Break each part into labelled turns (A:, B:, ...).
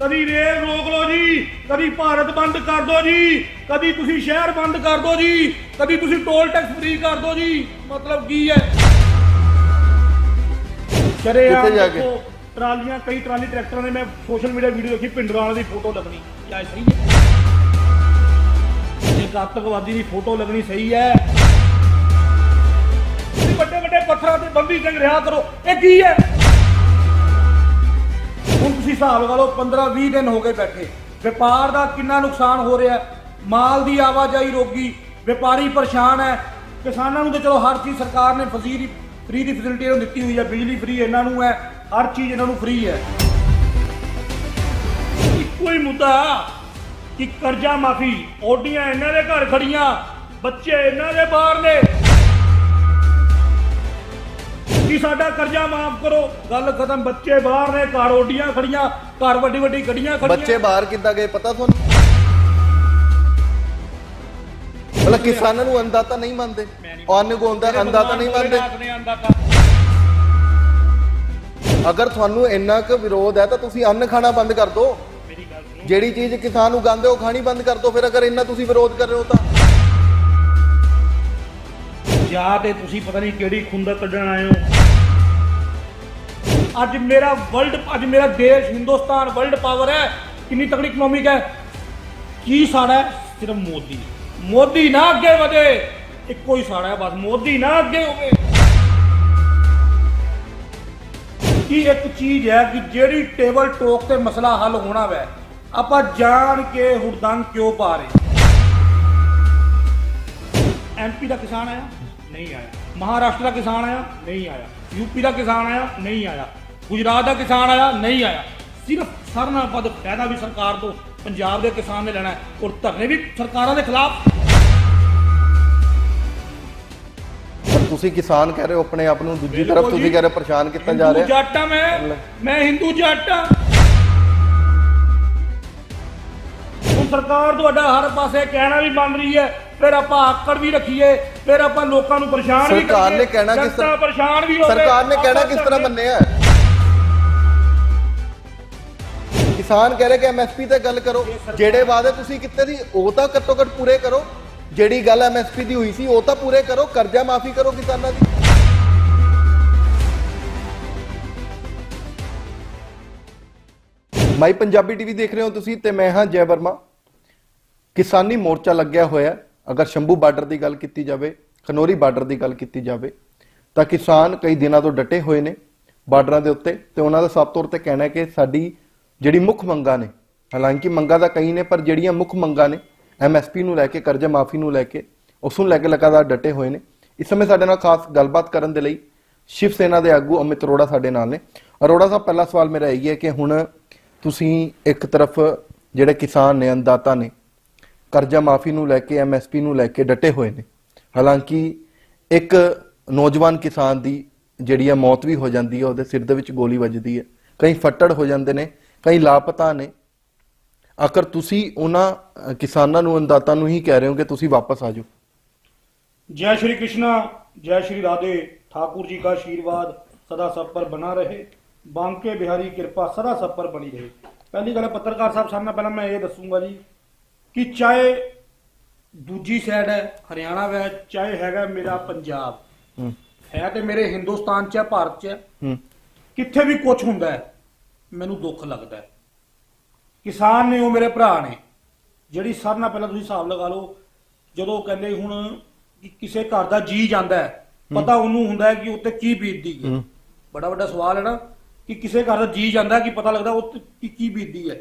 A: ਕਦੀ ਰੇਲ ਰੋਕ ਲਓ ਜੀ ਕਦੀ ਭਾਰਤ ਬੰਦ ਕਰ ਦਿਓ ਜੀ ਕਦੀ ਤੁਸੀਂ ਸ਼ਹਿਰ ਬੰਦ ਕਰ ਦਿਓ ਜੀ ਕਦੀ ਤੁਸੀਂ ਟੋਲ ਟੈਕਸ ਫ੍ਰੀ ਕਰ ਦਿਓ ਜੀ ਮਤਲਬ ਕੀ ਹੈ? ਸ਼ਰੇਆਮ
B: ਕਿੱਥੇ ਜਾ ਕੇ?
A: ਦੇਖੋ, ਟਰਾਲੀਆਂ ਕਈ ਟਰਾਲੀ ਟਰੈਕਟਰਾਂ ਦੇ ਮੈਂ ਸੋਸ਼ਲ ਮੀਡੀਆ ਵੀਡੀਓ ਦੇਖੀ ਪਿੰਡਰਾਂ ਵਾਲੇ ਦੀ ਫੋਟੋ ਲੱਗਣੀ। ਕਿਆ ਇਹ ਸਹੀ ਹੈ? ਇੱਕ ਆਤੰਕਵਾਦੀ ਦੀ ਫੋਟੋ ਲੱਗਣੀ ਸਹੀ ਹੈ। ਤੁਸੀਂ ਵੱਡੇ ਵੱਡੇ ਪੱਥਰਾਂ ਤੇ ਬੰਦੀ ਸਿੰਘ ਰਿਹਾ ਕਰੋ ਇਹ ਕੀ ਹੈ? ਤੁਸੀਂ ਹਿਸਾਬ ਲਗਾ ਲਓ 15 20 ਦਿਨ ਹੋ ਗਏ ਬੈਠੇ। ਵਪਾਰ ਦਾ ਕਿੰਨਾ ਨੁਕਸਾਨ ਹੋ ਰਿਹਾ ਮਾਲ ਦੀ ਆਵਾਜਾਈ ਰੋਕੀ ਵਪਾਰੀ ਪਰੇਸ਼ਾਨ ਹੈ। ਕਿਸਾਨਾਂ ਨੂੰ ਤਾਂ ਚਲੋ ਹਰ ਚੀਜ਼ ਸਰਕਾਰ ਨੇ ਫਜ਼ੀਰੀ ਫ੍ਰੀ ਦੀ ਫੈਸਿਲਿਟੀ ਇਹਨੂੰ ਦਿੱਤੀ ਹੋਈ ਹੈ। ਬਿਜਲੀ ਫ੍ਰੀ ਇਹਨਾਂ ਨੂੰ ਹੈ। ਹਰ ਚੀਜ਼ ਇਹਨਾਂ ਨੂੰ ਫ੍ਰੀ ਹੈ। ਇੱਕੋ ਹੀ ਮੁੱਦਾ ਕਿ ਕਰਜ਼ਾ ਮਾਫੀ। ਓਡੀਆਂ ਇਹਨਾਂ ਦੇ ਘਰ ਖੜੀਆਂ। ਬੱਚੇ ਇਹਨਾਂ ਦੇ ਬਾਹਰ ਨੇ। ਕਿ ਸਾਡਾ ਕਰਜ਼ਾ ਮਾਫ ਕਰੋ। ਗੱਲ ਖਤਮ ਬੱਚੇ ਬਾਹਰ ਨੇ ਘਰ ਓਡੀਆਂ ਖੜੀਆਂ ਘਰ ਵੱਡੀ ਵੱਡੀ ਗੱਡੀਆਂ ਖੜੀਆਂ।
B: ਬੱਚੇ ਬਾਹਰ ਕਿੱਦਾਂ ਗਏ ਪਤਾ ਤੁਹਾਨੂੰ? ਮਤਲਬ ਕਿਸਾਨਾਂ ਨੂੰ ਅੰਦਾਤਾ ਨਹੀਂ ਮੰਨਦੇ। ਅੰਨ ਗੋਂਦਾ ਅੰਦਾਤਾ ਨਹੀਂ ਮੰਨਦੇ। ਅਗਰ ਤੁਹਾਨੂੰ ਇੰਨਾ ਕੁ ਵਿਰੋਧ ਹੈ ਤਾਂ ਤੁਸੀਂ ਅੰਨ ਖਾਣਾ ਬੰਦ ਕਰ ਦਿਓ। ਜਿਹੜੀ ਚੀਜ਼ ਕਿਸਾਨ ਉਗਾਉਂਦੇ ਉਹ ਖਾਣੀ ਬੰਦ ਕਰ ਦਿਓ। ਫਿਰ ਅਗਰ ਇੰਨਾ ਤੁਸੀਂ ਵਿਰੋਧ ਕਰ ਰਹੇ ਹੋ ਤਾਂ।
A: ਜਾ ਤੇ ਤੁਸੀਂ ਪਤਾ ਨਹੀਂ ਕਿਹੜੀ ਖੁੰਦਕ ਕੱਢਣ ਆਏ ਹੋ। ਅੱਜ ਮੇਰਾ ਵਰਲਡ ਅੱਜ ਮੇਰਾ ਦੇਸ਼ ਹਿੰਦੁਸਤਾਨ ਵਰਲਡ ਪਾਵਰ ਹੈ। ਕਿੰਨੀ ਤਕੜੀ ਇਕਨੋਮਿਕ ਹੈ? ਕੀ ਸਾੜਾ ਹੈ? ਸਿਰਫ ਮੋਦੀ। ਮੋਦੀ ਨਾ ਅੱਗੇ ਵਧੇ, ਇੱਕੋ ਹੀ ਸਾੜਾ ਹੈ ਬਸ। ਮੋਦੀ ਨਾ ਅੱਗੇ ਹੋਵੇ। ਕੀ ਇੱਕ ਚੀਜ਼ ਹੈ ਕਿ ਜਿਹੜੀ ਟੇਬਲ ਟੋਕ ਤੇ ਮਸਲਾ ਹੱਲ ਹੋਣਾ ਵੈ, ਆਪਾਂ ਜਾਣ ਕੇ ਹੁੜਦੰਗ ਕਿਉਂ ਪਾ ਰਹੇ? ਐਮਪੀ ਦਾ ਕਿਸਾਨ ਆਇਆ। ਨਹੀਂ ਆਇਆ। ਮਹਾਰਾਸ਼ਟਰ ਦਾ ਕਿਸਾਨ ਆਇਆ ਨਹੀਂ ਆਇਆ। ਯੂਪੀ ਦਾ ਕਿਸਾਨ ਆਇਆ ਨਹੀਂ ਆਇਆ। ਗੁਜਰਾਤ ਦਾ ਕਿਸਾਨ ਆਇਆ ਨਹੀਂ ਆਇਆ। ਸਿਰਫ ਸਰਨਾ ਪਦ ਫਾਇਦਾ ਵੀ ਸਰਕਾਰ ਤੋਂ ਪੰਜਾਬ ਦੇ ਕਿਸਾਨ ਨੇ ਲੈਣਾ ਹੈ ਔਰ ਧਰਨੇ ਵੀ ਸਰਕਾਰਾਂ ਦੇ ਖਿਲਾਫ।
B: ਤੁਸੀਂ ਕਿਸਾਨ ਕਹਿ ਰਹੇ ਹੋ ਆਪਣੇ ਆਪ ਨੂੰ ਦੂਜੀ ਤਰਫ ਤੁਸੀਂ। ਕਹਿ ਰਹੇ ਹੋ ਪਰੇਸ਼ਾਨ ਕੀਤਾ ਜਾ ਰਿਹਾ।
A: ਜੱਟ ਮੈਂ। ਮੈਂ ਹਿੰਦੂ ਜੱਟ ਸਰਕਾਰ ਤੁਹਾਡਾ ਹਰ ਪਾਸੇ ਕਹਿਣਾ ਵੀ ਮੰਨ ਰਹੀ ਹੈ। ਫਿਰ ਆਪਾਂ ਆਕੜ ਵੀ ਰੱਖੀਏ ਫਿਰ ਆਪਾਂ ਲੋਕਾਂ ਨੂੰ ਪਰੇਸ਼ਾਨ ਵੀ
B: ਸਰਕਾਰ ਨੇ ਕਹਿਣਾ ਕਿਸ
A: ਜਨਤਾ
B: ਤਰ੍ਹਾਂ-
A: ਪਰੇਸ਼ਾਨ ਵੀ ਹੋਵੇ
B: ਸਰਕਾਰ ਨੇ ਕਹਿਣਾ ਕਿਸ ਤਰ੍ਹਾਂ ਮੰਨਿਆ? ਕਿਸਾਨ ਕਹਿ ਰਹੇ ਕਿ ਐਮਐਸਪੀ ਤੇ ਗੱਲ ਕਰੋ ਜਿਹੜੇ ਵਾਅਦੇ ਤੁਸੀਂ ਕੀਤੇ ਸੀ ਉਹ ਤਾਂ ਘੱਟੋ ਘੱਟ ਪੂਰੇ ਕਰੋ ਜਿਹੜੀ ਗੱਲ ਐਮਐਸਪੀ ਦੀ ਹੋਈ ਸੀ ਉਹ ਤਾਂ ਪੂਰੇ ਕਰੋ ਕਰਜ਼ਾ ਮਾਫੀ ਕਰੋ ਕਿਸਾਨਾਂ ਦੀ ਮਾਈ ਪੰਜਾਬੀ ਟੀਵੀ ਦੇਖ ਰਹੇ ਹੋ ਤੁਸੀਂ ਤੇ ਮੈਂ ਹਾਂ ਜੈ ਵਰਮਾ ਕਿਸਾਨੀ ਮੋਰਚਾ ਲੱਗਿਆ ਹੋਇਆ। ਅਗਰ ਸ਼ੰਭੂ ਬਾਰਡਰ ਦੀ ਗੱਲ ਕੀਤੀ ਜਾਵੇ, ਖਨੋਰੀ ਬਾਰਡਰ ਦੀ ਗੱਲ ਕੀਤੀ ਜਾਵੇ, ਤਾਂ ਕਿਸਾਨ ਕਈ ਦਿਨਾਂ ਤੋਂ ਡਟੇ ਹੋਏ ਨੇ ਬਾਰਡਰਾਂ ਦੇ ਉੱਤੇ ਤੇ ਉਹਨਾਂ ਦਾ ਸਾਫ਼ ਤੌਰ ਤੇ ਕਹਿਣਾ ਹੈ ਕਿ ਸਾਡੀ ਜਿਹੜੀ ਮੁੱਖ ਮੰਗਾਂ ਨੇ, ਹਾਲਾਂਕਿ ਮੰਗਾਂ ਤਾਂ ਕਈ ਨੇ, ਪਰ ਜਿਹੜੀਆਂ ਮੁੱਖ ਮੰਗਾਂ ਨੇ ਐਮਐਸਪੀ ਨੂੰ ਲੈ ਕੇ, ਕਰਜ਼ੇ ਮਾਫੀ ਨੂੰ ਲੈ ਕੇ, ਉਸ ਨੂੰ ਲੈ ਕੇ ਲਗਾਤਾਰ ਡਟੇ ਹੋਏ ਨੇ। ਇਸ ਸਮੇਂ ਸਾਡੇ ਨਾਲ ਖਾਸ ਗੱਲਬਾਤ ਕਰਨ ਦੇ ਲਈ ਸ਼ਿਵ ਸੈਨਾ ਦੇ ਆਗੂ ਅਮਿਤ ਅਰੋੜਾ ਸਾਡੇ ਨਾਲ ਨੇ। ਅਰੋੜਾ ਸਾਹਿਬ, ਪਹਿਲਾ ਸਵਾਲ ਮੇਰਾ ਇਹ ਹੈ ਕਿ ਹੁਣ ਤੁਸੀਂ ਇੱਕ ਤਰਫ ਜਿਹੜੇ ਕਿਸਾਨ ਨੇ ਅੰਦਾਤਾ ਨੇ ਕਰਜ਼ਾ ਮਾਫੀ ਨੂੰ ਲੈ ਕੇ ਐਮਐਸਪੀ ਨੂੰ ਲੈ ਕੇ ਡਟੇ ਹੋਏ ਨੇ ਹਾਲਾਂਕਿ ਇੱਕ ਨੌਜਵਾਨ ਕਿਸਾਨ ਦੀ ਜਿਹੜੀ ਹੈ ਮੌਤ ਵੀ ਹੋ ਜਾਂਦੀ ਹੈ ਉਹਦੇ ਸਿਰ ਦੇ ਵਿੱਚ ਗੋਲੀ ਵੱਜਦੀ ਹੈ ਕਈ ਫੱਟੜ ਹੋ ਜਾਂਦੇ ਨੇ ਕਈ ਲਾਪਤਾ ਨੇ ਆਖਰ ਤੁਸੀਂ ਉਹਨਾਂ ਅ, ਕਿਸਾਨਾਂ ਨੂੰ ਅੰਦਾਤਾ ਨੂੰ ਹੀ ਕਹਿ ਰਹੇ ਹੋ ਕਿ ਤੁਸੀਂ ਵਾਪਸ ਆ ਜਾਓ
A: जय श्री कृष्णा जय श्री राधे ठाकुर जी का आशीर्वाद सदा सब पर बना रहे बांके बिहारी कृपा सदा सब पर बनी रहे पहली गल है, पत्रकार साहब सामने पहले मैं ये दसूंगा जी ਕਿ ਚਾਹੇ ਦੂਜੀ ਸਾਈਡ ਹੈ ਹਰਿਆਣਾ ਵੈ ਚਾਹੇ ਹੈਗਾ ਮੇਰਾ ਪੰਜਾਬ।
B: ਹੂੰ।
A: ਹੈ ਤੇ ਮੇਰੇ ਹਿੰਦੁਸਤਾਨ ਚ ਹੈ ਭਾਰਤ ਚ ਹੈ।
B: ਹੂੰ।
A: ਕਿੱਥੇ ਵੀ ਕੁਝ ਹੁੰਦਾ ਹੈ ਮੈਨੂੰ ਦੁੱਖ ਲੱਗਦਾ ਹੈ। ਕਿਸਾਨ ਨੇ ਉਹ ਮੇਰੇ ਭਰਾ ਨੇ ਜਿਹੜੀ ਸਭ ਨਾਲ ਪਹਿਲਾਂ ਤੁਸੀਂ ਹਿਸਾਬ ਲਗਾ ਲਓ ਜਦੋਂ ਕਹਿੰਦੇ ਹੁਣ ਕਿ ਕਿਸੇ ਘਰ ਦਾ ਜੀ ਜਾਂਦਾ ਹੈ ਪਤਾ ਉਹਨੂੰ ਹੁੰਦਾ ਹੈ ਕਿ ਉੱਤੇ ਕੀ ਬੀਤਦੀ ਹੈ। ਬੜਾ ਵੱਡਾ ਸਵਾਲ ਹੈ ਨਾ ਕਿ ਕਿਸੇ ਘਰ ਦਾ ਜੀ ਜਾਂਦਾ ਕਿ ਪਤਾ ਲੱਗਦਾ ਉਹ ਕੀ ਬੀਤਦੀ ਹੈ।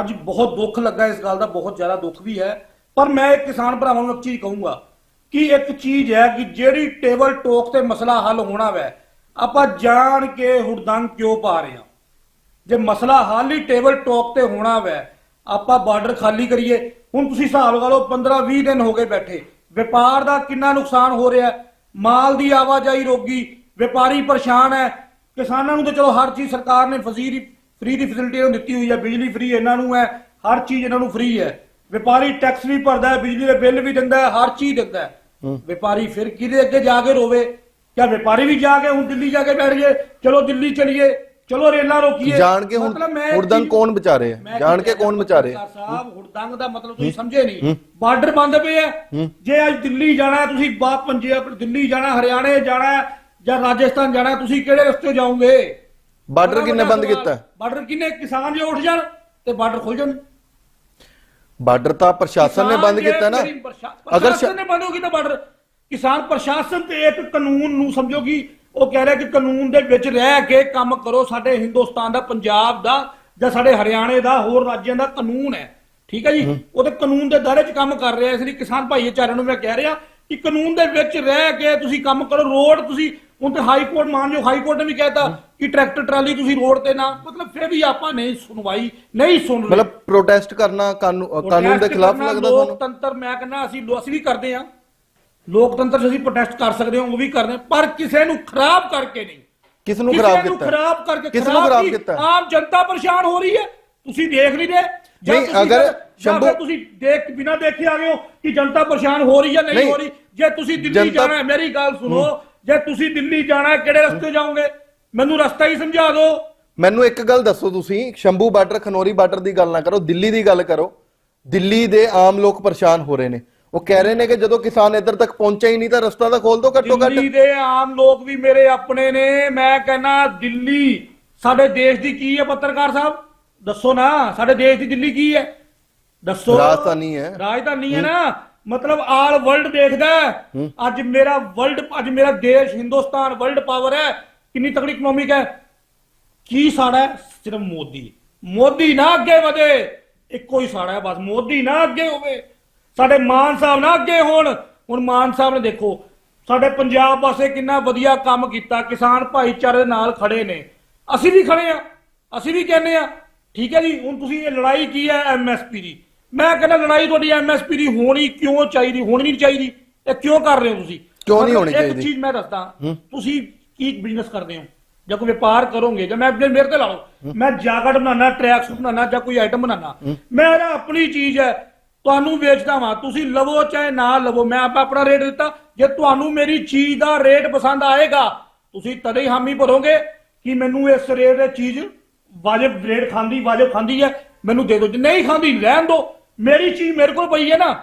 A: ਅੱਜ ਬਹੁਤ ਦੁੱਖ ਲੱਗਾ ਇਸ ਗੱਲ ਦਾ, ਬਹੁਤ ਜ਼ਿਆਦਾ ਦੁੱਖ ਵੀ ਹੈ। ਪਰ ਮੈਂ ਇੱਕ ਕਿਸਾਨ ਭਰਾਵਾਂ ਨੂੰ ਇੱਕ ਚੀਜ਼ ਕਹੂੰਗਾ ਕਿ ਇੱਕ ਚੀਜ਼ ਹੈ ਕਿ ਜਿਹੜੀ ਟੇਬਲ ਟੋਕ ਤੇ ਮਸਲਾ ਹੱਲ ਹੋਣਾ ਵੈ, ਆਪਾਂ ਜਾਣ ਕੇ ਹੁੜਦੰਗ ਕਿਉਂ ਪਾ ਰਹੇ ਹਾਂ? ਜੇ ਮਸਲਾ ਹੱਲ ਹੀ ਟੇਬਲ ਟੋਕ ਤੇ ਹੋਣਾ ਵੈ, ਆਪਾਂ ਬਾਰਡਰ ਖਾਲੀ ਕਰੀਏ। ਹੁਣ ਤੁਸੀਂ ਹਿਸਾਬ ਲਗਾ ਲਓ 15 20 ਦਿਨ ਹੋ ਗਏ ਬੈਠੇ। ਵਪਾਰ ਦਾ ਕਿੰਨਾ ਨੁਕਸਾਨ ਹੋ ਰਿਹਾ? ਮਾਲ ਦੀ ਆਵਾਜਾਈ ਰੋਗੀ ਵਪਾਰੀ ਪਰੇਸ਼ਾਨ ਹੈ। ਕਿਸਾਨਾਂ ਨੂੰ ਤਾਂ ਚਲੋ ਹਰ ਚੀਜ਼ ਸਰਕਾਰ ਨੇ ਫਜ਼ੀਰੀ ਫ੍ਰੀ ਦੀ ਫੈਸਿਲਿਟੀ ਇਹਨੂੰ ਦਿੱਤੀ ਹੋਈ ਹੈ ਬਿਜਲੀ ਫ੍ਰੀ ਇਹਨਾਂ ਨੂੰ ਹੈ ਹਰ ਚੀਜ਼ ਇਹਨਾਂ ਨੂੰ ਫ੍ਰੀ ਹੈ। ਵਪਾਰੀ ਟੈਕਸ ਵੀ ਭਰਦਾ ਹੈ ਬਿਜਲੀ ਦੇ ਬਿੱਲ ਵੀ ਦਿੰਦਾ ਹੈ ਹਰ ਚੀਜ਼ ਦਿੰਦਾ ਹੈ। ਵਪਾਰੀ ਫਿਰ ਕਿਹਦੇ ਅੱਗੇ ਜਾ ਕੇ ਰੋਵੇ? ਕਿਆ ਵਪਾਰੀ ਵੀ ਜਾ ਕੇ ਹੁਣ ਦਿੱਲੀ ਜਾ ਕੇ ਬੈਠ ਗਏ ਚਲੋ ਦਿੱਲੀ ਚਲੀਏ ਚਲੋ ਰੇਲਾਂ ਰੋਕੀਏ।
B: ਜਾਣ ਕੇ ਹੁਣ ਹੁੜਦੰਗ ਕੌਣ ਵਿਚਾਰੇ ਜਾਣ
A: ਕੀ
B: ਕੌਣ ਵਿਚਾਰੇ
A: ਸਾਹਿਬ ਹੁੜਦੰਗ ਦਾ ਮਤਲਬ ਤੁਸੀਂ ਸਮਝੇ ਨਹੀਂ। ਬਾਰਡਰ ਬੰਦ ਪਏ ਆ। ਜੇ ਅੱਜ ਦਿੱਲੀ ਜਾਣਾ ਤੁਸੀਂ ਬਾਪ ਪੰਜਾਬ ਦਿੱਲੀ ਜਾਣਾ ਹਰਿਆਣੇ ਜਾਣਾ ਜਾਂ ਰਾਜਸਥਾਨ ਜਾਣਾ ਤੁਸੀਂ ਕਿਹੜੇ ਰਸਤੇ ਜਾਓਗੇ?
B: ਬਾਰਡਰ ਕਿੰਨੇ ਬੰਦ। ਕੀਤਾ?
A: ਬਾਰਡਰ ਕਿੰਨੇ ਕਿਸਾਨ ਜੇ ਉੱਠ ਜਾਣ ਤੇ ਬਾਰਡਰ ਖੁੱਲ ਜਾਣ।
B: ਬਾਰਡਰ ਤਾਂ ਪ੍ਰਸ਼ਾਸਨ ਨੇ ਬੰਦ ਕੀਤਾ ਨਾ। ਅਗਰ
A: ਪ੍ਰਸ਼ਾਸਨ ਨੇ ਬੰਦ ਹੋ ਕੀਤਾ ਬਾਰਡਰ ਕਿਸਾਨ ਪ੍ਰਸ਼ਾਸਨ ਤੇ ਇੱਕ ਕਾਨੂੰਨ ਨੂੰ ਸਮਝੋ ਕਿ ਉਹ ਕਹਿ ਰਿਹਾ ਕਿ ਕਾਨੂੰਨ ਦੇ ਵਿੱਚ ਰਹਿ ਕੇ ਕੰਮ ਕਰੋ। ਸਾਡੇ ਹਿੰਦੁਸਤਾਨ ਦਾ ਪੰਜਾਬ ਦਾ ਜਾਂ ਸਾਡੇ ਹਰਿਆਣੇ ਦਾ ਹੋਰ ਰਾਜਾਂ ਦਾ ਕਾਨੂੰਨ ਹੈ। ਠੀਕ ਹੈ ਜੀ? ਉਹਦੇ ਕਾਨੂੰਨ ਦੇ ਦਾਇਰੇ 'ਚ ਕੰਮ ਕਰ ਰਿਹਾ ਇਸ ਲਈ ਕਿਸਾਨ ਭਾਈਚਾਰਿਆਂ ਨੂੰ ਮੈਂ ਕਹਿ ਰਿਹਾ ਕਿ ਕਾਨੂੰਨ ਦੇ ਵਿੱਚ ਰਹਿ ਕੇ ਤੁਸੀਂ ਕੰਮ ਕਰੋ। ਰੋਡ ਤੁਸੀਂ ਹੁਣ ਤੇ ਹਾਈ ਕੋਰਟ ਮਾਨ ਜੋ ਹਾਈ ਕੋਰਟ ਨੇ ਵੀ ਕਹਿਤਾ ਕਿ ਟਰੈਕਟਰ ਟਰਾਲੀ ਤੁਸੀਂ ਰੋਡ ਤੇ ਨਾ ਮਤਲਬ ਫਿਰ ਵੀ ਆਪਾਂ ਨਹੀਂ ਸੁਣਵਾਈ ਨਹੀਂ ਸੁਣ ਰਹੇ।
B: ਮਤਲਬ ਪ੍ਰੋਟੈਸਟ ਕਰਨਾ ਕਾਨੂੰ- ਕਾਨੂੰਨ ਦੇ ਖਿਲਾਫ ਲੱਗਦਾ ਤੁਹਾਨੂੰ?
A: ਲੋਕਤੰਤਰ ਮੈਂ ਕਹਿੰਦਾ ਅਸੀਂ ਅਸੀਂ ਵੀ ਕਰਦੇ ਆ ਲੋਕਤੰਤਰ 'ਚ ਅਸੀਂ ਪ੍ਰੋਟੈਸਟ ਕਰ ਸਕਦੇ ਹਾਂ ਉਹ ਵੀ ਕਰਦੇ ਪਰ ਕਿਸੇ ਨੂੰ ਖਰਾਬ ਕਰਕੇ ਨਹੀਂ।
B: ਕਿਸ ਨੂੰ
A: ਕਿਸੇ
B: ਖਰਾਬ
A: ਨੂੰ
B: ਕੀਤਾ?
A: ਖਰਾਬ ਕਰਕੇ
B: ਕਿਸ ਨੂੰ ਖਰਾਬ? ਕੀਤਾ?
A: ਆਮ ਜਨਤਾ ਪਰੇਸ਼ਾਨ ਹੋ ਰਹੀ ਹੈ। ਤੁਸੀਂ ਦੇਖ ਨਹੀਂ ਰਹੇ।
B: ਨਹੀਂ, ਅਗਰ ਸ਼ੰਭੂ-
A: ਤੁਸੀਂ ਦੇਖ ਬਿਨਾਂ ਦੇਖੇ ਆ ਗਏ ਹੋ ਕਿ ਜਨਤਾ ਪਰੇਸ਼ਾਨ ਹੋ ਰਹੀ ਹੈ ਨਹੀਂ ਹੋ ਰਹੀ ਜੇ ਤੁਸੀਂ ਦਿੱਲੀ ਜਾਣਾ ਹੈ ਮੇਰੀ ਗੱਲ ਸੁਣੋ ਜੇ ਤੁਸੀਂ ਦਿੱਲੀ ਜਾਣਾ ਹੈ ਕਿਹੜੇ ਰਸਤੇ ਜਾਓਗੇ? ਮੈਨੂੰ ਰਸਤਾ ਹੀ ਸਮਝਾ ਦਿਓ।
B: ਮੈਨੂੰ ਇੱਕ ਗੱਲ ਦੱਸੋ ਤੁਸੀਂ ਸ਼ੰਭੂ ਬਾਰਡਰ ਖਨੋਰੀ ਬਾਰਡਰ ਦੀ ਗੱਲ ਨਾ ਕਰੋ ਦਿੱਲੀ ਦੀ ਗੱਲ ਕਰੋ। ਦਿੱਲੀ ਦੇ ਆਮ ਲੋਕ ਪਰੇਸ਼ਾਨ ਹੋ ਰਹੇ ਨੇ। ਉਹ ਕਹਿ ਰਹੇ ਨੇ ਕਿ ਜਦੋਂ ਕਿਸਾਨ ਇੱਧਰ ਤੱਕ ਪਹੁੰਚੇ ਹੀ ਨਹੀਂ ਤਾਂ ਰਸਤਾ ਤਾਂ ਖੋਲ ਦੋ ਘੱਟੋ ਘੱਟ।
A: ਦਿੱਲੀ ਦੇ ਆਮ ਲੋਕ ਵੀ ਮੇਰੇ ਆਪਣੇ ਨੇ। ਮੈਂ ਕਹਿੰਨਾ ਦਿੱਲੀ ਸਾਡੇ ਦੇਸ਼ ਦੀ ਕੀ ਹੈ ਪੱਤਰਕਾਰ ਸਾਹਿਬ? ਦੱਸੋ ਨਾ ਸਾਡੇ ਦੇਸ਼ ਦੀ ਦਿੱਲੀ ਕੀ ਹੈ? ਦੱਸੋ।
B: ਰਾਜਧਾਨੀ ਹੈ।
A: ਰਾਜਧਾਨੀ ਹੈ ਨਾ। ਮਤਲਬ ਆਲ ਵਰਲਡ ਦੇਖਦਾ ਹੈ। ਅੱਜ ਮੇਰਾ ਵਰਲਡ ਅੱਜ ਮੇਰਾ ਦੇਸ਼ ਹਿੰਦੁਸਤਾਨ ਵਰਲਡ ਪਾਵਰ ਹੈ। ਕਿੰਨੀ ਤਕੜੀ ਇਕਨੋਮਿਕ ਹੈ। ਕੀ ਸਾੜਾ ਹੈ? ਸਿਰਫ ਮੋਦੀ। ਮੋਦੀ ਨਾ ਅੱਗੇ ਵਧੇ ਇੱਕੋ ਹੀ ਸਾੜਾ ਹੈ ਬਸ। ਮੋਦੀ ਨਾ ਅੱਗੇ ਹੋਵੇ। ਸਾਡੇ ਮਾਨ ਸਾਹਿਬ ਨਾ ਅੱਗੇ ਹੋਣ। ਹੁਣ ਮਾਨ ਸਾਹਿਬ ਨੇ ਦੇਖੋ ਸਾਡੇ ਪੰਜਾਬ ਪਾਸੇ ਕਿੰਨਾ ਵਧੀਆ ਕੰਮ ਕੀਤਾ। ਕਿਸਾਨ ਭਾਈਚਾਰੇ ਦੇ ਨਾਲ ਖੜੇ ਨੇ। ਅਸੀਂ ਵੀ ਖੜੇ ਆ ਅਸੀਂ ਵੀ ਕਹਿੰਦੇ ਆ ਠੀਕ ਹੈ ਜੀ ਹੁਣ ਤੁਸੀਂ ਇਹ ਲੜਾਈ ਕੀ ਹੈ ਐਮਐਸਪੀ ਦੀ? ਮੈਂ ਕਹਿੰਦਾ ਲੜਾਈ ਤੁਹਾਡੀ ਐਮਐਸਪੀ ਦੀ ਹੋਣੀ ਕਿਉਂ ਚਾਹੀਦੀ ਹੋਣੀ ਨਹੀਂ ਚਾਹੀਦੀ ਇਹ ਕਿਉਂ ਕਰ ਰਹੇ ਹੋ ਤੁਸੀਂ?
B: ਕਿਉਂ ਨਹੀਂ ਹੋਣੀ
A: ਇੱਕ
B: ਚਾਹੀਦੀ?
A: ਚੀਜ਼ ਮੈਂ ਦੱਸਦਾ ਤੁਸੀਂ ਕੀ ਬਿਜ਼ਨਸ ਕਰਦੇ ਹੋ? ਜਾਂ ਕੋਈ ਵਪਾਰ ਕਰੋਗੇ ਜਾਂ ਮੈਂ ਆਪਣੇ ਮੇਰੇ ਤੇ ਲਾ ਲਓ। ਮੈਂ ਜੈਕਟ ਬਣਾਉਣਾ ਟਰੈਕ ਸੂਟ ਬਣਾਉਣਾ ਜਾਂ ਕੋਈ ਆਈਟਮ ਬਣਾਉਣਾ। ਮੇਰਾ ਆਪਣੀ ਚੀਜ਼ ਹੈ ਤੁਹਾਨੂੰ ਵੇਚਦਾ ਵਾਂ ਤੁਸੀਂ ਲਵੋ ਚਾਹੇ ਨਾ ਲਵੋ ਮੈਂ ਆਪ ਆਪਣਾ ਰੇਟ ਦਿੱਤਾ। ਜੇ ਤੁਹਾਨੂੰ ਮੇਰੀ ਚੀਜ਼ ਦਾ ਰੇਟ ਪਸੰਦ ਆਏਗਾ ਤੁਸੀਂ ਤਦੇ ਹੀ ਹਾਮੀ ਭਰੋਗੇ ਕਿ ਮੈਨੂੰ ਇਸ ਰੇਟ ਦੇ ਚੀਜ਼ ਵਾਜਬ ਰੇਟ ਖਾਂਦੀ ਵਾਜਬ ਖਾਂਦੀ ਹੈ ਮੈਨੂੰ ਦੇ ਦਿਓ। ਜੇ ਨਹੀਂ ਖਾਂਦੀ ਰਹਿਣ ਦਿਓ। ਮੇਰੀ ਚੀਜ਼ ਮੇਰੇ ਕੋਲ ਪਈ ਹੈ ਨਾ।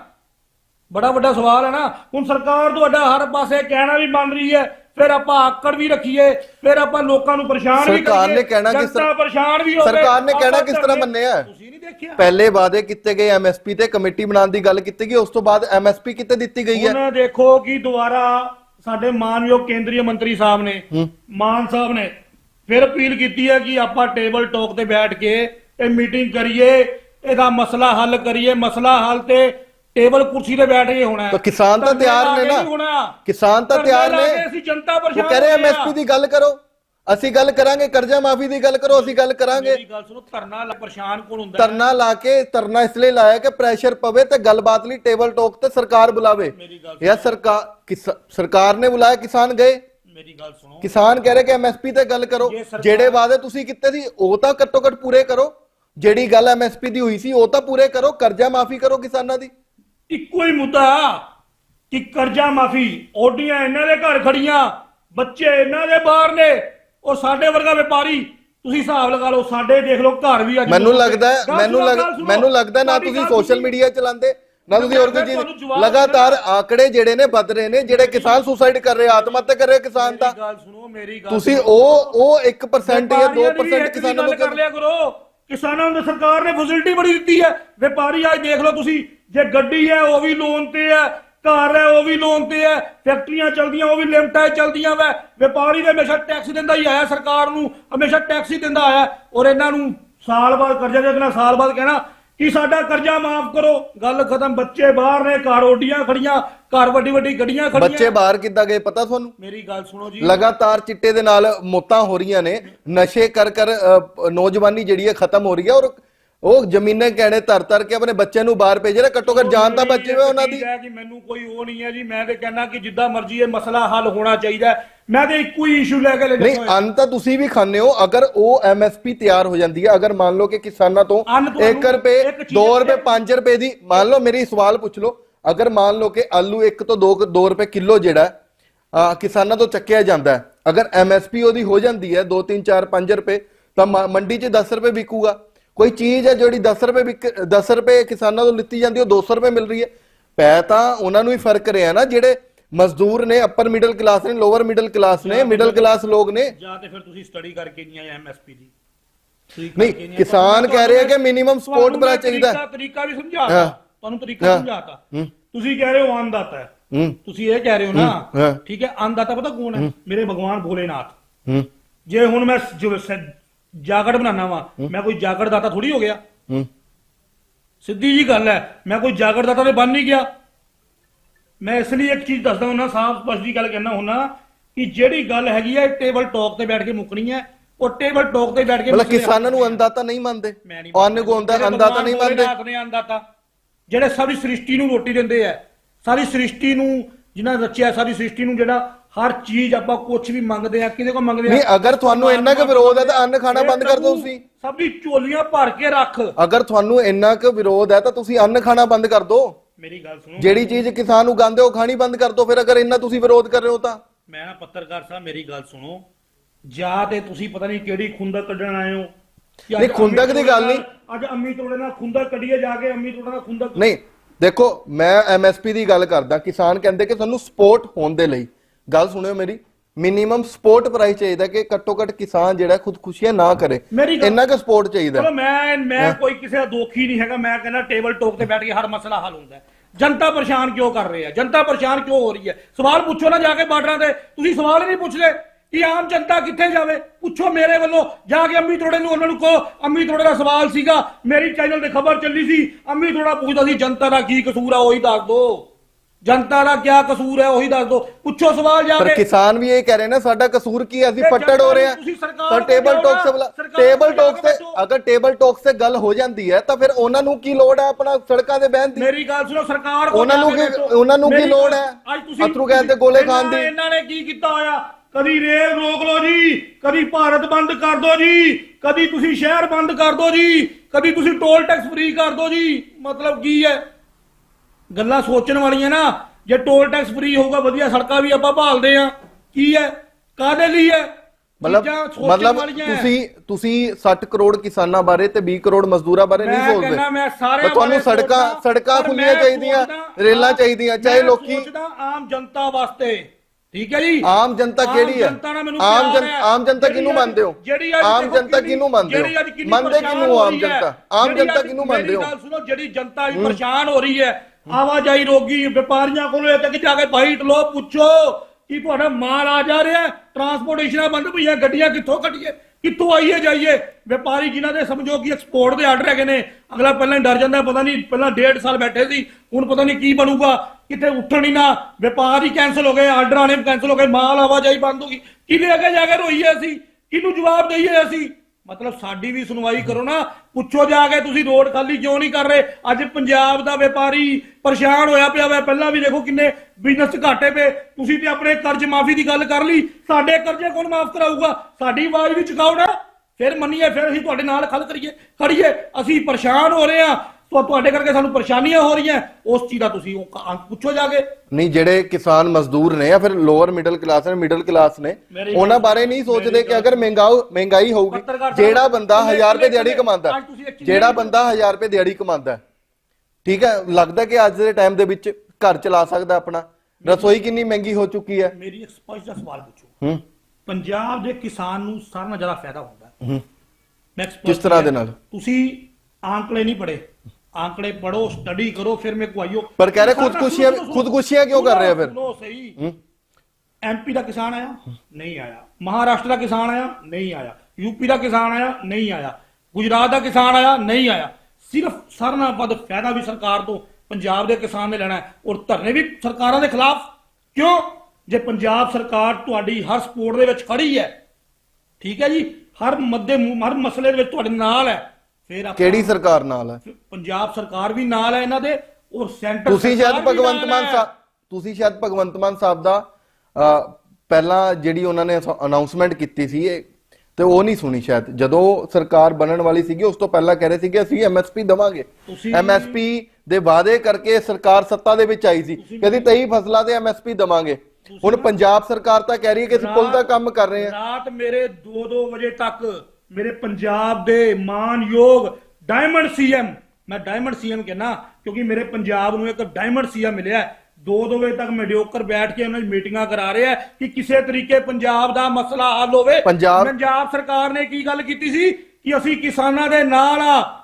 A: ਬੜਾ ਵੱਡਾ ਸਵਾਲ ਹੈ ਨਾ। ਹੁਣ ਸਰਕਾਰ ਤੁਹਾਡਾ ਹਰ ਪਾਸੇ ਕਹਿਣਾ ਵੀ ਮੰਨ ਰਹੀ ਹੈ ਫਿਰ ਆਪਾਂ ਆਕੜ ਵੀ ਰੱਖੀਏ ਫਿਰ ਆਪਾਂ ਲੋਕਾਂ ਨੂੰ ਪਰੇਸ਼ਾਨ ਵੀ
B: ਸਰਕਾਰ ਨੇ ਕਹਿਣਾ ਕਿਸ ਤਰ੍ਹਾਂ-
A: ਪਰੇਸ਼ਾਨ ਵੀ ਹੋਵੇ
B: ਸਰਕਾਰ ਨੇ ਕਹਿਣਾ ਕਿਸ ਤਰ੍ਹਾਂ ਮੰਨਿਆ?
A: ਤੁਸੀਂ ਨਹੀਂ ਦੇਖਿਆ।
B: ਪਹਿਲੇ ਵਾਅਦੇ ਕੀਤੇ ਗਏ ਐਮਐਸਪੀ ਤੇ ਕਮੇਟੀ ਬਣਾਉਣ ਦੀ ਗੱਲ ਕੀਤੀ ਗਈ ਉਸ ਤੋਂ ਬਾਅਦ ਐਮਐਸਪੀ ਕਿਤੇ ਦਿੱਤੀ ਗਈ ਹੈ?
A: ਹੁਣ ਦੇਖੋ ਕਿ ਦੁਬਾਰਾ ਸਾਡੇ ਮਾਨਯੋਗ ਕੇਂਦਰੀ ਮੰਤਰੀ ਸਾਹਿਬ ਨੇ ਮਾਨ ਸਾਹਿਬ ਨੇ ਫਿਰ ਅਪੀਲ ਕੀਤੀ ਹੈ ਕਿ ਆਪਾਂ ਟੇਬਲ ਟਾਕ ਤੇ ਬੈਠ ਕੇ ਇਹ ਮੀਟਿੰਗ ਕਰੀਏ। ਇਹਦਾ ਮਸਲਾ ਹੱਲ ਕਰੀਏ ਮਸਲਾ ਹੱਲ ਤੇ ਟੇਬਲ ਕੁਰਸੀ ਤੇ ਬੈਠ ਕੇ ਹੋਣਾ ਹੈ।
B: ਤਾਂ ਕਿਸਾਨ ਤਾਂ ਤਿਆਰ ਨੇ ਨਾ। ਕਿਸਾਨ ਤਾਂ ਤਿਆਰ ਨੇ।
A: ਅਸੀਂ ਜਨਤਾ ਪਰੇਸ਼ਾਨ
B: ਉਹ ਕਹਿ ਰਹੇ। ਐਮਐਸਪੀ ਦੀ ਗੱਲ ਕਰੋ। ਅਸੀਂ ਗੱਲ ਕਰਾਂਗੇ ਕਰਜ਼ਾ ਮਾਫੀ ਦੀ ਗੱਲ ਕਰੋ ਅਸੀਂ ਗੱਲ ਕਰਾਂਗੇ।
A: ਮੇਰੀ ਗੱਲ ਸੁਣੋ ਧਰਨਾ ਲਾ ਪਰੇਸ਼ਾਨ ਕੋਣ ਹੁੰਦਾ?
B: ਧਰਨਾ ਲਾ ਕੇ ਧਰਨਾ ਇਸ ਲਈ ਲਾਇਆ ਕਿ ਪ੍ਰੈਸ਼ਰ ਪਵੇ ਤੇ ਗੱਲਬਾਤ ਲਈ ਟੇਬਲ ਟਾਕ ਤੇ ਸਰਕਾਰ ਬੁਲਾਵੇ। ਯਾ ਸਰਕਾਰ ਸਰਕਾਰ ਨੇ ਬੁਲਾਇਆ ਕਿਸਾਨ ਗਏ?
A: ਮੇਰੀ ਗੱਲ ਸੁਣੋ।
B: ਕਿਸਾਨ ਕਹਿ ਰਹੇ ਕਿ ਐਮਐਸਪੀ ਤੇ ਗੱਲ ਕਰੋ। ਜਿਹੜੇ ਵਾਅਦੇ ਤੁਸੀਂ ਕੀਤੇ ਸੀ ਉਹ ਤਾਂ ਘੱਟੋ ਘੱਟ ਪੂਰੇ ਕਰੋ। ਜਿਹੜੀ ਗੱਲ ਐਮਐਸਪੀ ਦੀ ਹੋਈ ਸੀ ਉਹ ਤਾਂ ਪੂਰੇ ਕਰੋ ਕਰਜ਼ਾ ਮਾਫੀ ਕਰੋ ਕਿਸਾਨਾਂ ਦੀ
A: ਇੱਕੋ ਹੀ ਮੁੱਦਾ ਕਿ ਕਰਜ਼ਾ ਮਾਫੀ ਓਡੀਆਂ ਇਹਨਾਂ ਦੇ ਘਰ ਖੜੀਆਂ ਬੱਚੇ ਇਹਨਾਂ ਦੇ ਬਾਹਰ ਨੇ ਉਹ ਸਾਡੇ ਵਰਗਾ ਵਪਾਰੀ ਤੁਸੀਂ ਹਿਸਾਬ ਲਗਾ ਲਓ ਸਾਡੇ ਦੇਖ ਲਓ ਘਰ ਵੀ ਅੱਜ
B: ਮੈਨੂੰ ਲੱਗਦਾ ਮੈਨੂੰ। ਮੈਨੂੰ ਲੱਗਦਾ ਨਾ ਤੁਸੀਂ ਸੋਸ਼ਲ ਮੀਡੀਆ ਚਲਾਉਂਦੇ ਨਾ ਤੁਸੀਂ ਹੋਰ ਕੋਈ ਚੀਜ਼ ਲਗਾਤਾਰ। ਆંકੜੇ ਜਿਹੜੇ ਨੇ ਵੱਧ ਰਹੇ ਨੇ ਜਿਹੜੇ ਕਿਸਾਨ ਸੁਸਾਈਡ ਕਰ ਰਹੇ ਆਤਮ ਹੱਤਿਆ ਕਰ ਰਹੇ ਕਿਸਾਨ ਤਾਂ
A: ਮੇਰੀ ਗੱਲ ਸੁਣੋ ਮੇਰੀ ਗੱਲ
B: ਤੁਸੀਂ। ਉਹ ਉਹ 1% ਜਾਂ
A: ਵਪਾਰੀਆਂ ਦੀ ਵੀ
B: 2%
A: ਇੱਕ ਦੀ
B: ਕਿਸਾਨਾਂ ਨੂੰ
A: ਕਰ ਲਿਆ ਕਰੋ ਕਿਸਾਨਾਂ ਨੂੰ ਸਰਕਾਰ ਨੇ ਫੈਸਿਲਿਟੀ ਬੜੀ ਦਿੱਤੀ ਹੈ। ਵਪਾਰੀ ਅੱਜ ਦੇਖ ਲਓ ਤੁਸੀਂ, ਜੇ ਗੱਡੀ ਹੈ, ਉਹ ਵੀ ਲੋਨ ਤੇ ਹੈ, ਘਰ ਹੈ, ਉਹ ਵੀ ਲੋਨ ਤੇ ਹੈ, ਫੈਕਟਰੀਆਂ ਚਲਦੀਆਂ, ਉਹ ਵੀ ਲਿਮਟਾਂ 'ਚ ਚਲਦੀਆਂ ਵਾ। ਵਪਾਰੀ ਨੇ ਹਮੇਸ਼ਾ ਟੈਕਸ ਦਿੰਦਾ ਹੀ ਆਇਆ, ਸਰਕਾਰ ਨੂੰ ਹਮੇਸ਼ਾ ਟੈਕਸ ਹੀ ਦਿੰਦਾ ਆਇਆ। ਔਰ ਇਹਨਾਂ ਨੂੰ ਸਾਲ ਬਾਅਦ, ਕਰਜ਼ਾ ਦੇ ਦੇਣਾ ਸਾਲ ਬਾਅਦ ਕਹਿਣਾ ਕਿ ਸਾਡਾ ਕਰਜ਼ਾ ਮਾਫ ਕਰੋ। ਗੱਲ ਖਤਮ ਬੱਚੇ ਬਾਹਰ ਨੇ ਘਰ ਓਡੀਆਂ ਖੜੀਆਂ ਘਰ ਵੱਡੀ ਵੱਡੀ ਗੱਡੀਆਂ ਖੜੀਆਂ।
B: ਬੱਚੇ ਬਾਹਰ ਕਿੱਦਾਂ ਗਏ ਪਤਾ ਤੁਹਾਨੂੰ?
A: ਮੇਰੀ ਗੱਲ ਸੁਣੋ ਜੀ।
B: ਲਗਾਤਾਰ ਚਿੱਟੇ ਦੇ ਨਾਲ ਮੌਤਾਂ ਹੋ ਰਹੀਆਂ ਨੇ। ਨਸ਼ੇ ਕਰ ਕਰ ਨੌਜਵਾਨੀ ਜਿਹੜੀ ਹੈ ਖਤਮ ਹੋ ਰਹੀ ਹੈ ਔਰ ਉਹ ਜ਼ਮੀਨੇ ਕਹਿਣੇ ਤਰ ਤਰ ਕੇ ਆਪਣੇ ਬੱਚਿਆਂ ਨੂੰ ਬਾਹਰ ਭੇਜ ਰਹੇ ਘੱਟੋ ਘੱਟ ਜਾਨ ਤਾਂ ਬਚੇ ਹੋਏ ਉਹਨਾਂ ਦੀ।
A: ਕਿ ਮੈਨੂੰ ਕੋਈ ਉਹ ਨਹੀਂ ਹੈ ਜੀ ਮੈਂ ਤੇ ਕਹਿੰਦਾ ਕਿ ਜਿੱਦਾਂ ਮਰਜ਼ੀ ਇਹ ਮਸਲਾ ਹੱਲ ਹੋਣਾ ਚਾਹੀਦਾ। ਮੈਂ ਤੇ ਇੱਕੋ ਹੀ ਇਸ਼ੂ ਲੈ ਕੇ ਲੈ
B: ਨਹੀਂ ਅੰਨ ਤਾਂ ਤੁਸੀਂ ਵੀ ਖਾਂਦੇ ਹੋ ਅਗਰ ਉਹ ਐਮਐਸਪੀ ਤਿਆਰ ਹੋ ਜਾਂਦੀ ਹੈ ਅਗਰ ਮੰਨ ਲਓ ਕਿ ਕਿਸਾਨਾਂ ਤੋਂ
A: ਅੰਨ ਤੁਹਾਨੂੰ
B: 1 ਰੁਪਏ
A: ਇੱਕ ਚੀਜ਼
B: 2 ਰੁਪਏ 5 ਰੁਪਏ ਦੀ ਮੰਨ ਲਓ ਮੇਰੀ ਸਵਾਲ ਪੁੱਛ ਲਓ ਅਗਰ ਮੰਨ ਲਓ ਕਿ ਆਲੂ 1 ਤੋਂ 2 2 ਰੁਪਏ ਕਿਲੋ ਜਿਹੜਾ ਕਿਸਾਨਾਂ ਤੋਂ ਚੱਕਿਆ ਜਾਂਦਾ ਅਗਰ ਐਮਐਸਪੀ ਉਹਦੀ ਹੋ ਜਾਂਦੀ ਹੈ 2 3 4 5 ਰੁਪਏ ਤਾਂ ਮੰਡੀ 'ਚ 10 ਰੁਪਏ ਵਿਕੂਗਾ। ਕੋਈ ਚੀਜ਼ ਹੈ ਜਿਹੜੀ 10 ਰੁਪਏ ਵਿਕ 10 ਰੁਪਏ ਕਿਸਾਨਾਂ ਤੋਂ ਲਿੱਤੀ ਜਾਂਦੀ ਉਹ 200 ਰੁਪਏ ਮਿਲ ਰਹੀ ਹੈ ਪੈ ਤਾਂ ਉਹਨਾਂ ਨੂੰ ਹੀ ਫ਼ਰਕ ਰਿਹਾ ਨਾ ਜਿਹੜੇ ਮਜ਼ਦੂਰ ਨੇ ਅਪਰ ਮਿਡਲ ਕਲਾਸ ਨੇ ਲੋਅਰ ਮਿਡਲ ਕਲਾਸ ਨੇ ਮਿਡਲ ਕਲਾਸ ਲੋਕ ਨੇ
A: ਜਾਂ ਤੇ ਫਿਰ ਤੁਸੀਂ ਸਟੱਡੀ ਕਰਕੇ ਨਹੀਂ ਆਏ ਐਮਐਸਪੀ ਦੀ
B: ਨਹੀਂ। ਕਿਸਾਨ ਕਹਿ ਰਹੇ ਕਿ minimum support
A: ਤੁਹਾਨੂੰ ਮੈਂ
B: ਬੜਾ ਚਾਹੀਦਾ।
A: ਤਰੀਕਾ- ਤਰੀਕਾ ਵੀ ਸਮਝਾਤਾ। ਤੁਹਾਨੂੰ ਤਰੀਕਾ। ਸਮਝਾਤਾ। ਤੁਸੀਂ ਕਹਿ ਰਹੇ ਹੋ ਅੰਨਦਾਤਾ ਹੈ ਤੁਸੀਂ ਇਹ ਕਹਿ ਰਹੇ ਹੋ ਨਾ। ਠੀਕ ਹੈ ਅੰਨਦਾਤਾ ਪਤਾ ਕੌਣ ਹੈ ਮੇਰੇ ਭਗਵਾਨ ਭੋਲੇਨਾਥ ਜੇ ਹੁਣ ਮੈਂ ਜਾਗੜ ਬਣਾਣਾ ਵਾ। ਮੈਂ ਕੋਈ ਜਾਗੜ ਦਾਤਾ ਥੋੜੀ ਹੋ ਗਿਆ।
B: ਹੂੰ।
A: ਸਿੱਧੀ ਜੀ ਗੱਲ ਹੈ ਮੈਂ ਕੋਈ ਜਾਗੜ ਦਾਤਾ ਤੇ ਬਣ ਨਹੀਂ ਗਿਆ। ਮੈਂ ਇਸ ਲਈ ਇੱਕ ਚੀਜ਼ ਦੱਸਦਾ ਹੁੰਦਾ ਸਾਫ਼ ਸਪਸ਼ਟ ਜੀ ਗੱਲ ਕਹਿਣਾ ਹੁੰਦਾ ਕਿ ਜਿਹੜੀ ਗੱਲ ਹੈਗੀ ਹੈ ਟੇਬਲ ਟਾਕ ਤੇ ਬੈਠ ਕੇ ਮੁੱਕਣੀ ਹੈ। ਉਹ ਟੇਬਲ ਟਾਕ ਤੇ ਬੈਠ ਕੇ
B: ਮਤਲਬ। ਕਿਸਾਨਾਂ ਨੂੰ ਅੰਦਾਤਾ ਨਹੀਂ ਮੰਨਦੇ। ਅੰਨ
A: ਜਿਹੜੇ
B: ਅੰਦਾਤਾ ਨਹੀਂ ਮੰਨਦੇ।
A: ਨੇ ਅੰਦਾਤਾ ਜਿਹੜੇ ਸਾਰੀ ਸ੍ਰਿਸ਼ਟੀ ਨੂੰ ਰੋਟੀ ਦਿੰਦੇ ਆ ਸਾਰੀ ਸ੍ਰਿਸ਼ਟੀ ਨੂੰ ਜਿਨ੍ਹਾਂ ਰਚਿਆ ਸਾਰੀ ਸ੍ਰਿਸ਼ਟੀ ਨੂੰ ਜਿਹੜਾ ਹਰ ਚੀਜ਼ ਆਪਾਂ ਕੁਝ ਵੀ ਮੰਗਦੇ ਆ ਕਿਹਦੇ ਕੋਲ ਮੰਗਦੇ ਆ
B: ਨਹੀਂ, ਅਗਰ ਤੁਹਾਨੂੰ ਇੰਨਾ ਕੁ ਵਿਰੋਧ ਹੈ ਤਾਂ ਅੰਨ ਖਾਣਾ ਬੰਦ ਕਰ ਦਿਓ ਤੁਸੀਂ।
A: ਸਭ ਦੀ ਝੋਲੀਆਂ ਭਰ ਕੇ ਰੱਖ।
B: ਅਗਰ ਤੁਹਾਨੂੰ ਇੰਨਾ ਕੁ ਵਿਰੋਧ ਹੈ ਤਾਂ ਤੁਸੀਂ ਅੰਨ ਖਾਣਾ ਬੰਦ ਕਰ ਦਿਓ।
A: ਮੇਰੀ ਗੱਲ ਸੁਣੋ
B: ਜਿਹੜੀ ਚੀਜ਼ ਕਿਸਾਨ ਉਗਾਉਂਦੇ ਉਹ ਖਾਣੀ ਬੰਦ ਕਰ ਦਿਓ। ਫਿਰ ਅਗਰ ਇੰਨਾ ਤੁਸੀਂ ਵਿਰੋਧ ਕਰ ਰਹੇ ਹੋ ਤਾਂ।
A: ਮੈਂ ਨਾ ਪੱਤਰਕਾਰ ਸਾਹਿਬ ਮੇਰੀ ਗੱਲ ਸੁਣੋ। ਜਾਂ ਤੇ ਤੁਸੀਂ ਪਤਾ ਨਹੀਂ ਕਿਹੜੀ ਖੁੰਦਕ ਕੱਢਣ ਆਏ ਹੋ। ਕਿ ਅੱਜ
B: ਨਹੀਂ, ਖੁੰਦਕ ਦੀ ਗੱਲ ਨਹੀਂ।
A: ਅੱਜ ਅੰਮੀ ਤੋੜੇ ਨਾਲ ਖੁੰਦਕ ਕੱਢੀਏ ਜਾ ਕੇ ਅੰਮੀ ਤੋੜੇ ਨਾਲ ਖੁੰਦਕ
B: ਨਹੀਂ ਦੇਖੋ ਮੈਂ ਐਮਐਸਪੀ ਦੀ ਗੱਲ ਕਰਦਾ। ਕਿਸਾਨ ਕਹਿੰਦੇ ਕਿ ਸਾਨੂੰ ਸਪੋਰਟ ਹੋਣ ਦੇ ਲਈ। ਗੱਲ ਸੁਣਿਓ ਮੇਰੀ ਮਿਨੀਮਮ ਸਪੋਰਟ ਪ੍ਰਾਈਸ ਚਾਹੀਦਾ ਕਿ ਘੱਟੋ ਘੱਟ ਕਿਸਾਨ ਜਿਹੜਾ ਖੁਦਕੁਸ਼ੀਆਂ ਨਾ ਕਰੇ।
A: ਮੇਰੀ ਗੱਲ-
B: ਇੰਨਾ ਕੁ ਸਪੋਰਟ ਚਾਹੀਦਾ।
A: ਚਲੋ ਮੈਂ ਮੈਂ ਕੋਈ ਕਿਸੇ ਦਾ ਦੋਖੀ ਨਹੀਂ ਹੈਗਾ ਮੈਂ ਕਹਿੰਦਾ ਟੇਬਲ ਟੋਕ ਤੇ ਬੈਠ ਕੇ ਹਰ ਮਸਲਾ ਹੱਲ ਹੁੰਦਾ ਹੈ। ਜਨਤਾ ਪਰੇਸ਼ਾਨ ਕਿਉਂ ਕਰ ਰਹੀ ਹੈ ਜਨਤਾ ਪਰੇਸ਼ਾਨ ਕਿਉਂ ਹੋ ਰਹੀ ਹੈ? ਸਵਾਲ ਪੁੱਛੋ ਨਾ ਜਾ ਕੇ ਬਾਰਡਰਾਂ ਤੇ ਤੁਸੀਂ ਸਵਾਲ ਹੀ ਨਹੀਂ ਪੁੱਛਦੇ ਕਿ ਆਮ ਜਨਤਾ ਕਿੱਥੇ ਜਾਵੇ? ਪੁੱਛੋ ਮੇਰੇ ਵੱਲੋਂ ਜਾ ਕੇ ਅੰਮੀ ਤੋੜੇ ਨੂੰ ਉਹਨਾਂ ਨੂੰ ਕਹੋ ਅੰਮੀ ਤੋੜੇ ਦਾ ਸਵਾਲ ਸੀਗਾ ਮੇਰੀ ਚੈਨਲ ਤੇ ਖਬਰ ਚੱਲੀ ਸੀ ਅੰਮੀ ਤੋੜਾ ਪੁੱਛਦਾ ਸੀ ਜਨਤਾ ਦਾ ਕੀ ਕਸੂਰ ਆ ਉਹੀ ਦੱਸ ਦੋ ਜਨਤਾ ਦਾ ਕੀ ਕਸੂਰ ਹੈ ਉਹੀ ਦੱਸ ਦੋ ਪੁੱਛੋ ਸਵਾਲ ਜਾ
B: ਪਰ
A: ਕੇ
B: ਕਿਸਾਨ ਵੀ ਇਹ ਕਹਿ ਰਹੇ ਨੇ ਸਾਡਾ ਕਸੂਰ ਕੀ ਹੈ ਅਸੀਂ ਫੱਟੜ ਹੋ ਰਹੇ ਹਾਂ
A: ਤੁਸੀਂ ਸਰਕਾਰ
B: ਤਾਂ
A: ਕੋਲ
B: ਟੇਬਲ ਟਾਕ ਸੇ ਬੁਲਾ
A: ਸਰਕਾਰ
B: ਟੇਬਲ ਟਾਕ ਸੇ
A: ਬੈਠੋ।
B: ਅਗਰ ਟੇਬਲ ਟਾਕ ਸੇ ਗੱਲ ਹੋ ਜਾਂਦੀ ਹੈ ਤਾਂ ਫਿਰ ਉਹਨਾਂ ਨੂੰ ਕੀ ਲੋੜ ਹੈ ਆਪਣਾ ਸੜਕਾਂ ਤੇ ਬਹਿਣ ਦੀ
A: ਮੇਰੀ ਗੱਲ ਸੁਣੋ ਸਰਕਾਰ ਕੋਲ
B: ਉਹਨਾਂ ਨੂੰ
A: ਜਾ ਕੇ
B: ਕੀ-
A: ਬੈਠੋ।
B: ਉਹਨਾਂ ਨੂੰ ਕੀ
A: ਮੇਰੀ
B: ਲੋੜ
A: ਗੱਲ-
B: ਹੈ?
A: ਅੱਜ ਤੁਸੀਂ
B: ਅਥਰੂ ਗੈਸ ਦੇ ਗੋਲੇ ਖਾਣ ਦੀ?
A: ਇਹਨਾਂ- ਇਹਨਾਂ ਨੇ ਕੀ ਕੀਤਾ ਹੋਇਆ ਕਦੀ ਰੇਲ ਰੋਕ ਲਓ ਜੀ ਕਦੀ ਭਾਰਤ ਬੰਦ ਕਰ ਦਿਓ ਜੀ ਕਦੀ ਤੁਸੀਂ ਸ਼ਹਿਰ ਬੰਦ ਕਰ ਦਿਓ ਜੀ ਕਦੀ ਤੁਸੀਂ ਟੋਲ ਟੈਕਸ ਫ੍ਰੀ ਕਰ ਦਿਓ ਜੀ ਮਤਲਬ ਕੀ ਹੈ ਗੱਲਾਂ ਸੋਚਣ ਵਾਲੀਆਂ ਨਾ ਜੇ ਟੋਲ ਟੈਕਸ ਫ੍ਰੀ ਹੋਊਗਾ ਵਧੀਆ ਸੜਕਾਂ ਵੀ ਆਪਾਂ ਭਾਲਦੇ ਆ ਕੀ ਹੈ? ਕਾਦੇ ਲਈ ਹੈ?
B: ਮਤਲਬ ਮਤਲਬ। ਤੁਸੀਂ ਤੁਸੀਂ 60 ਕਰੋੜ ਕਿਸਾਨਾਂ ਬਾਰੇ ਤੇ 20 ਕਰੋੜ ਮਜ਼ਦੂਰਾਂ ਬਾਰੇ ਨਹੀਂ
A: ਕਹਿੰਦਾ ਮੈਂ
B: ਤੁਹਾਨੂੰ ਸੜਕਾਂ ਸੜਕਾਂ ਖੁੱਲੀਆਂ ਚਾਹੀਦੀਆਂ ਰੇਲਾਂ ਚਾਹੀਦੀਆਂ ਚਾਹੇ ਲੋਕੀ
A: ਆਮ ਜਨਤਾ ਵਾਸਤੇ। ਠੀਕ ਹੈ ਜੀ?
B: ਆਮ ਜਨਤਾ ਕਿਹੜੀ ਹੈ? ਆਮ ਜਨ। ਆਮ ਜਨਤਾ ਕਿਹਨੂੰ ਮੰਨਦੇ ਹੋ? ਆਮ ਜਨਤਾ ਕਿਹਨੂੰ ਮੰਨਦੇ ਹੋ? ਮੰਨਦੇ ਕਿਹਨੂੰ ਆਮ। ਜਨਤਾ? ਆਮ ਜਨਤਾ ਕਿਹਨੂੰ ਮੰਨਦੇ ਹੋ?
A: ਜਿਹੜੀ ਜਨਤਾ ਪਰੇਸ਼ਾਨ ਹੋ ਰਹੀ ਹੈ ਆਵਾਜਾਈ ਰੋਗੀ ਵਪਾਰੀਆਂ ਕੋਲੋਂ ਇਹ ਤੱਕ ਜਾ ਕੇ ਬਾਈਟ ਲੋ ਪੁੱਛੋ ਕਿ ਤੁਹਾਡਾ ਮਾਲ ਆ ਜਾ ਰਿਹਾ ਟਰਾਂਸਪੋਰਟੇਸ਼ਨਾਂ ਬੰਦ ਪਈਆਂ, ਗੱਡੀਆਂ ਕਿੱਥੋਂ ਕੱਢੀਏ, ਕਿੱਥੋਂ ਆਈਏ, ਜਾਈਏ। ਵਪਾਰੀ ਜਿਨ੍ਹਾਂ ਦੇ ਸਮਝੋ ਕਿ ਐਕਸਪੋਰਟ ਦੇ ਆਰਡਰ ਹੈਗੇ ਨੇ, ਅਗਲਾ ਪਹਿਲਾਂ ਹੀ ਡਰ ਜਾਂਦਾ, ਪਤਾ ਨਹੀਂ, ਪਹਿਲਾਂ ਡੇਢ ਸਾਲ ਬੈਠੇ ਸੀ, ਹੁਣ ਪਤਾ ਨਹੀਂ ਕੀ ਬਣੂਗਾ, ਕਿਤੇ ਉੱਠਣ ਹੀ ਨਾ, ਵਪਾਰ ਹੀ ਕੈਨਸਲ ਹੋ ਗਏ ਆਰਡਰ ਆਣੇ ਕੈਨਸਲ ਹੋ ਗਏ, ਮਾਲ ਆਵਾਜਾਈ ਬੰਦ ਹੋ ਗਈ। ਕਿਹਦੇ ਅੱਗੇ ਜਾ ਕੇ ਰੋਈਏ ਅਸੀਂ? ਕਿਹਨੂੰ ਜਵਾਬ ਦਈਏ ਅਸੀਂ? ਮਤਲਬ ਸਾਡੀ ਵੀ ਸੁਣਵਾਈ ਕਰੋ ਨਾ। ਪੁੱਛੋ ਜਾ ਕੇ ਤੁਸੀਂ ਰੋਡ ਖਾਲੀ ਕਿਉਂ ਨਹੀਂ ਕਰ ਰਹੇ? ਅੱਜ ਪੰਜਾਬ ਦਾ ਵਪਾਰੀ ਪਰੇਸ਼ਾਨ ਹੋਇਆ ਪਿਆ ਵਾ। ਪਹਿਲਾਂ ਵੀ ਦੇਖੋ ਕਿੰਨੇ ਬਿਜ਼ਨਸ ਘਾਟੇ ਪਏ। ਤੁਸੀਂ ਤੇ ਆਪਣੇ ਕਰਜ਼ ਮਾਫੀ ਦੀ ਗੱਲ ਕਰ ਲਈ। ਸਾਡੇ ਕਰਜ਼ੇ ਕੌਣ ਮਾਫ ਕਰਾਊਗਾ? ਸਾਡੀ ਆਵਾਜ਼ ਵੀ ਚੁਕਾਓ ਨਾ ਫਿਰ ਮੰਨੀਏ, ਫਿਰ ਅਸੀਂ ਤੁਹਾਡੇ ਨਾਲ ਖਲ ਕਰੀਏ। ਖੜੀਏ ਅਸੀਂ ਪਰੇਸ਼ਾਨ ਹੋ ਰਹੇ ਹਾਂ। ਤੁਹਾ- ਤੁਹਾਡੇ ਕਰਕੇ ਸਾਨੂੰ ਪਰੇਸ਼ਾਨੀਆਂ ਹੋ ਰਹੀਆਂ। ਉਸ ਚੀਜ਼ ਦਾ ਤੁਸੀਂ ਉਹ ਕ- ਪੁੱਛੋ ਜਾ ਕੇ।
B: ਨਹੀਂ ਜਿਹੜੇ ਕਿਸਾਨ ਮਜ਼ਦੂਰ ਨੇ ਜਾਂ ਫਿਰ ਲੋਅਰ ਮਿਡਲ ਕਲਾਸ ਨੇ ਮਿਡਲ ਕਲਾਸ ਨੇ
A: ਮੇਰੀ
B: ਉਹਨਾਂ ਬਾਰੇ ਨਹੀਂ ਸੋਚਦੇ ਕਿ ਅਗਰ ਮਹਿੰਗਾਈ ਮਹਿੰਗਾਈ ਹੋਊਗੀ
A: ਪੱਤਰਕਾਰ ਸਾਹਿਬ,
B: ਜਿਹੜਾ ਬੰਦਾ
A: ਕਿੰਨੇ-
B: 1000 ਰੁਪਏ
A: ਕਿੰਨੇ-
B: ਦਿਹਾੜੀ ਕਮਾਉਂਦਾ
A: ਅੱਜ ਤੁਸੀਂ ਇੱਕ ਚੀਜ਼
B: ਜਿਹੜਾ
A: ਨਹੀਂ-
B: ਬੰਦਾ 1000 ਰੁਪਏ ਦਿਹਾੜੀ ਕਮਾਉਂਦਾ ਠੀਕ ਹੈ ਲੱਗਦਾ ਕਿ ਅੱਜ ਦੇ ਟਾਈਮ ਦੇ ਵਿੱਚ ਘਰ ਚਲਾ ਸਕਦਾ ਆਪਣਾ। ਰਸੋਈ ਕਿੰਨੀ ਮਹਿੰਗੀ ਹੋ ਚੁੱਕੀ ਹੈ?
A: ਮੇਰੀ ਇੱਕ ਸਪਸ਼ਟ ਜਿਹਾ ਸਵਾਲ ਪੁੱਛੋ।
B: ਹੂੰ।
A: ਪੰਜਾਬ ਦੇ ਕਿਸਾਨ ਨੂੰ ਸਾਰਿਆਂ ਨਾਲੋਂ ਜ਼ਿਆਦਾ ਫਾਇਦਾ ਹੁੰਦਾ ਹੈ।
B: ਹੂੰ।
A: ਮੈਂ
B: ਕਿਸ ਤਰ੍ਹਾਂ ਦੇ। ਨਾਲ?
A: ਤੁਸੀਂ ਆંકੜੇ ਨਹੀਂ ਪੜੇ ਆંકੜੇ ਪੜੋ ਸਟੱਡੀ ਕਰੋ ਫਿਰ ਮੇਰੇ ਕੋ ਆਇਓ
B: ਪਰ ਕਹਿ ਰਹੇ
A: ਕਿਸਾਨਾਂ-
B: ਖੁਦਕੁਸ਼ੀਆਂ-
A: ਸੁਣੋ, ਸੁਣੋ,
B: ਖੁਦਕੁਸ਼ੀਆਂ ਕਿਉਂ ਕਰ ਰਹੇ ਆ ਫਿਰ?
A: ਸੁਣੋ ਸਹੀ
B: ਹੂੰ
A: ਐਮਪੀ ਦਾ ਕਿਸਾਨ ਆਇਆ ਨਹੀਂ ਆਇਆ ਮਹਾਰਾਸ਼ਟਰ ਦਾ ਕਿਸਾਨ ਆਇਆ ਨਹੀਂ ਆਇਆ ਯੂਪੀ ਦਾ ਕਿਸਾਨ ਆਇਆ ਨਹੀਂ ਆਇਆ ਗੁਜਰਾਤ ਦਾ ਕਿਸਾਨ ਆਇਆ ਨਹੀਂ ਆਇਆ ਸਿਰਫ ਨਾਲੋਂ ਵੱਧ ਫਾਇਦਾ ਵੀ ਸਰਕਾਰ ਤੋਂ ਪੰਜਾਬ ਦੇ ਕਿਸਾਨ ਨੇ ਲੈਣਾ ਹੈ ਔਰ ਧਰਨੇ ਵੀ ਸਰਕਾਰਾਂ ਦੇ ਖਿਲਾਫ ਕਿਉਂ ਜੇ ਪੰਜਾਬ ਸਰਕਾਰ ਤੁਹਾਡੀ ਹਰ ਸਪੋਰਟ ਦੇ ਵਿੱਚ ਖੜੀ ਹੈ ਠੀਕ ਹੈ ਜੀ ਹਰ ਮੱਦੇ ਹਰ ਮਸਲੇ ਦੇ ਵਿੱਚ ਤੁਹਾਡੇ ਨਾਲ ਹੈ ਫਿਰ ਆਪਾਂ-
B: ਕਿਹੜੀ ਸਰਕਾਰ ਨਾਲ ਹੈ?
A: ਪੰਜਾਬ ਸਰਕਾਰ ਵੀ ਨਾਲ ਹੈ ਇਹਨਾਂ ਦੇ ਔਰ ਸੈਂਟਰ
B: ਤੁਸੀਂ ਸ਼ਾਇਦ ਭਗਵੰਤ ਮਾਨ। ਸਾਹਿਬ ਤੁਸੀਂ ਸ਼ਾਇਦ ਭਗਵੰਤ ਮਾਨ ਸਾਹਿਬ ਦਾ ਪਹਿਲਾਂ ਜਿਹੜੀ ਉਹਨਾਂ ਨੇ ਅਨਾਉਂਸਮੈਂਟ ਕੀਤੀ ਸੀ ਇਹ ਤੇ ਉਹ ਨਹੀਂ ਸੁਣੀ ਸ਼ਾਇਦ। ਜਦੋਂ ਸਰਕਾਰ ਬਣਨ ਵਾਲੀ ਸੀਗੀ ਉਸ ਤੋਂ ਪਹਿਲਾਂ ਕਹਿ ਰਹੇ ਸੀਗੇ ਅਸੀਂ ਐਮਐਸਪੀ ਦਵਾਂਗੇ। ਐਮਐਸਪੀ ਦੇ ਵਾਅਦੇ ਕਰਕੇ ਸਰਕਾਰ ਸੱਤਾ ਦੇ ਵਿੱਚ ਆਈ ਸੀ। ਕਹਿੰਦੀ 23 ਫਸਲਾਂ ਤੇ ਐਮਐਸਪੀ ਦਵਾਂਗੇ। ਹੁਣ ਪੰਜਾਬ ਸਰਕਾਰ ਤਾਂ ਕਹਿ ਰਹੀ ਹੈ ਕਿ ਅਸੀਂ ਪੁੱਲ ਦਾ ਕੰਮ ਕਰ ਰਹੇ ਹਾਂ।
A: ਰਾਤ ਮੇਰੇ 2-2 ਵਜੇ ਤੱਕ ਮੇਰੇ ਪੰਜਾਬ ਦੇ ਮਾਨਯੋਗ ਡਾਇਮੰਡ ਸੀਐਮ ਮੈਂ ਡਾਇਮੰਡ ਸੀਐਮ ਕਹਿਣਾ ਕਿਉਂਕਿ ਮੇਰੇ ਪੰਜਾਬ ਨੂੰ ਇੱਕ ਡਾਇਮੰਡ ਸੀਐਮ ਮਿਲਿਆ ਹੈ। ਦੋ ਦੋ ਵਜੇ ਤੱਕ ਮੈਡੀਓਕਰ ਬੈਠ ਕੇ ਉਹਨਾਂ ਦੀ ਮੀਟਿੰਗਾਂ ਕਰਾ ਰਹੇ ਕਿ ਕਿਸੇ ਤਰੀਕੇ ਪੰਜਾਬ ਦਾ ਮਸਲਾ ਹੱਲ ਹੋਵੇ।
B: ਪੰਜਾਬ-
A: ਸਰਕਾਰ ਨੇ ਕੀ ਗੱਲ ਕੀਤੀ ਸੀ? ਕਿ ਅਸੀਂ ਕਿਸਾਨਾਂ ਦੇ ਨਾਲ ਆ।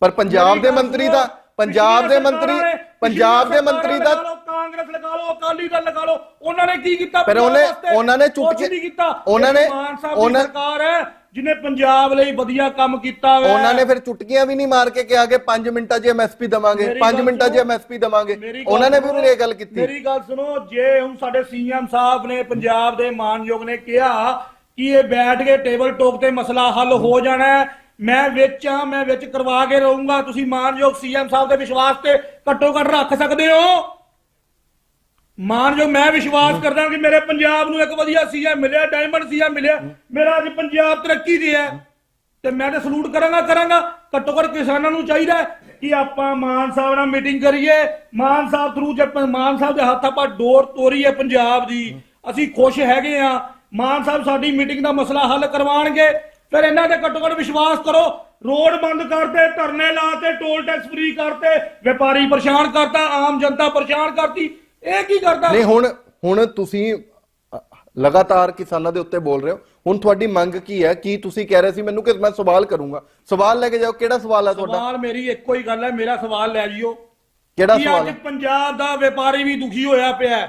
B: ਪਰ ਪੰਜਾਬ ਦੇ ਮੰਤਰੀ ਦਾ ਪੰਜਾਬ ਦੇ ਮੰਤਰੀ ਪੰਜਾਬ ਦੇ ਮੰਤਰੀ ਦਾ
A: ਕਾਂਗਰਸ ਲਗਾ ਲਓ ਅਕਾਲੀ ਦਲ ਲਗਾ ਲਓ ਉਹਨਾਂ ਨੇ ਕੀ ਕੀਤਾ
B: ਪਰ ਉਹਨੇ-? ਉਹਨਾਂ ਨੇ ਚੁਟਕੀ-
A: ਕੀਤਾ
B: ਉਹਨਾਂ ਨੇ- ਉਹਨਾਂ-
A: ਸਰਕਾਰ ਹੈ ਜਿਹਨੇ ਪੰਜਾਬ ਲਈ ਵਧੀਆ ਕੰਮ ਕੀਤਾ ਹੋਇਆ
B: ਉਹਨਾਂ ਨੇ ਫਿਰ ਚੁਟਕੀਆਂ ਵੀ ਨਹੀਂ ਮਾਰ ਕੇ ਕਿਹਾ ਕਿ 5 ਮਿੰਟਾਂ 'ਚ ਐਮਐਸਪੀ ਦਵਾਂਗੇ
A: ਮੇਰੀ
B: 5
A: ਗੱਲ
B: ਮਿੰਟਾਂ 'ਚ। ਐਮਐਸਪੀ ਦਵਾਂਗੇ ਉਹਨਾਂ ਨੇ ਵੀ ਇਹ ਗੱਲ ਕੀਤੀ
A: ਮੇਰੀ ਗੱਲ ਸੁਣੋ ਜੇ ਹੁਣ ਸਾਡੇ ਸੀਐਮ ਸਾਹਿਬ ਨੇ ਪੰਜਾਬ ਦੇ ਮਾਨਯੋਗ ਨੇ ਕਿਹਾ ਕਿ ਇਹ ਬੈਠ ਕੇ ਟੇਬਲ ਟੋਕ ਤੇ ਮਸਲਾ ਹੱਲ ਹੋ ਜਾਣਾ ਹੈ ਮੈਂ ਵਿੱਚ ਆ ਮੈਂ ਵਿੱਚ ਕਰਵਾ ਕੇ ਰਹੂੰਗਾ। ਤੁਸੀਂ ਮਾਨਯੋਗ ਸੀਐਮ ਸਾਹਿਬ ਦੇ ਵਿਸ਼ਵਾਸ ਤੇ ਘੱਟੋ ਘੱਟ ਰੱਖ ਸਕਦੇ ਹੋ। ਮਾਨਯੋਗ ਮੈਂ ਵਿਸ਼ਵਾਸ ਕਰਦਾ ਕਿ ਮੇਰੇ ਪੰਜਾਬ ਨੂੰ ਇੱਕ ਵਧੀਆ ਸੀਐਮ ਮਿਲਿਆ ਡਾਇਮੰਡ ਸੀਐਮ ਮਿਲਿਆ। ਮੇਰਾ ਅੱਜ ਪੰਜਾਬ ਤਰੱਕੀ ਤੇ ਹੈ। ਤੇ ਮੈਂ ਤੇ ਸਲੂਟ ਕਰਾਂਗਾ ਕਰਾਂਗਾ। ਘੱਟੋ ਘੱਟ ਕਿਸਾਨਾਂ ਨੂੰ ਚਾਹੀਦਾ ਕਿ ਆਪਾਂ ਮਾਨ ਸਾਹਿਬ ਨਾਲ ਮੀਟਿੰਗ ਕਰੀਏ। ਮਾਨ ਸਾਹਿਬ ਥਰੂ ਜੇ ਮਾਨ ਸਾਹਿਬ ਦੇ ਹੱਥ ਆਪਾਂ ਡੋਰ ਤੋਰੀਏ ਪੰਜਾਬ ਦੀ। ਅਸੀਂ ਖੁਸ਼ ਹੈਗੇ ਆ ਮਾਨ ਸਾਹਿਬ ਸਾਡੀ ਮੀਟਿੰਗ ਦਾ ਮਸਲਾ ਹੱਲ ਕਰਵਾਉਣਗੇ। ਫਿਰ ਇਹਨਾਂ ਦੇ ਘੱਟੋ ਘੱਟ ਵਿਸ਼ਵਾਸ ਕਰੋ ਰੋਡ ਬੰਦ ਕਰਤੇ ਧਰਨੇ ਲਾਤੇ ਟੋਲ ਟੈਕਸ ਫ੍ਰੀ ਕਰਤੇ ਵਪਾਰੀ ਪਰੇਸ਼ਾਨ ਕਰਤਾ ਆਮ ਜਨਤਾ ਪਰੇਸ਼ਾਨ ਕਰਤੀ। ਇਹ ਕੀ ਕਰਦਾ?
B: ਨਹੀਂ ਹੁਣ ਹੁਣ ਤੁਸੀਂ ਲਗਾਤਾਰ ਕਿਸਾਨਾਂ ਦੇ ਉੱਤੇ ਬੋਲ ਰਹੇ ਹੋ। ਹੁਣ ਤੁਹਾਡੀ ਮੰਗ ਕੀ ਹੈ? ਕੀ ਤੁਸੀਂ ਕਹਿ ਰਹੇ ਸੀ ਮੈਨੂੰ ਕਿ ਮੈਂ ਸਵਾਲ ਕਰੂੰਗਾ। ਸਵਾਲ ਲੈ ਕੇ ਜਾਓ ਕਿਹੜਾ ਸਵਾਲ ਹੈ ਤੁਹਾਡਾ?
A: ਸਵਾਲ ਮੇਰੀ ਇੱਕੋ ਹੀ ਗੱਲ ਹੈ ਮੇਰਾ ਸਵਾਲ ਲੈ ਜਿਓ।
B: ਕਿਹੜਾ ਸਵਾਲ
A: ਅੱਜ ਪੰਜਾਬ ਦਾ ਵਪਾਰੀ ਵੀ ਦੁਖੀ ਹੋਇਆ ਪਿਆ।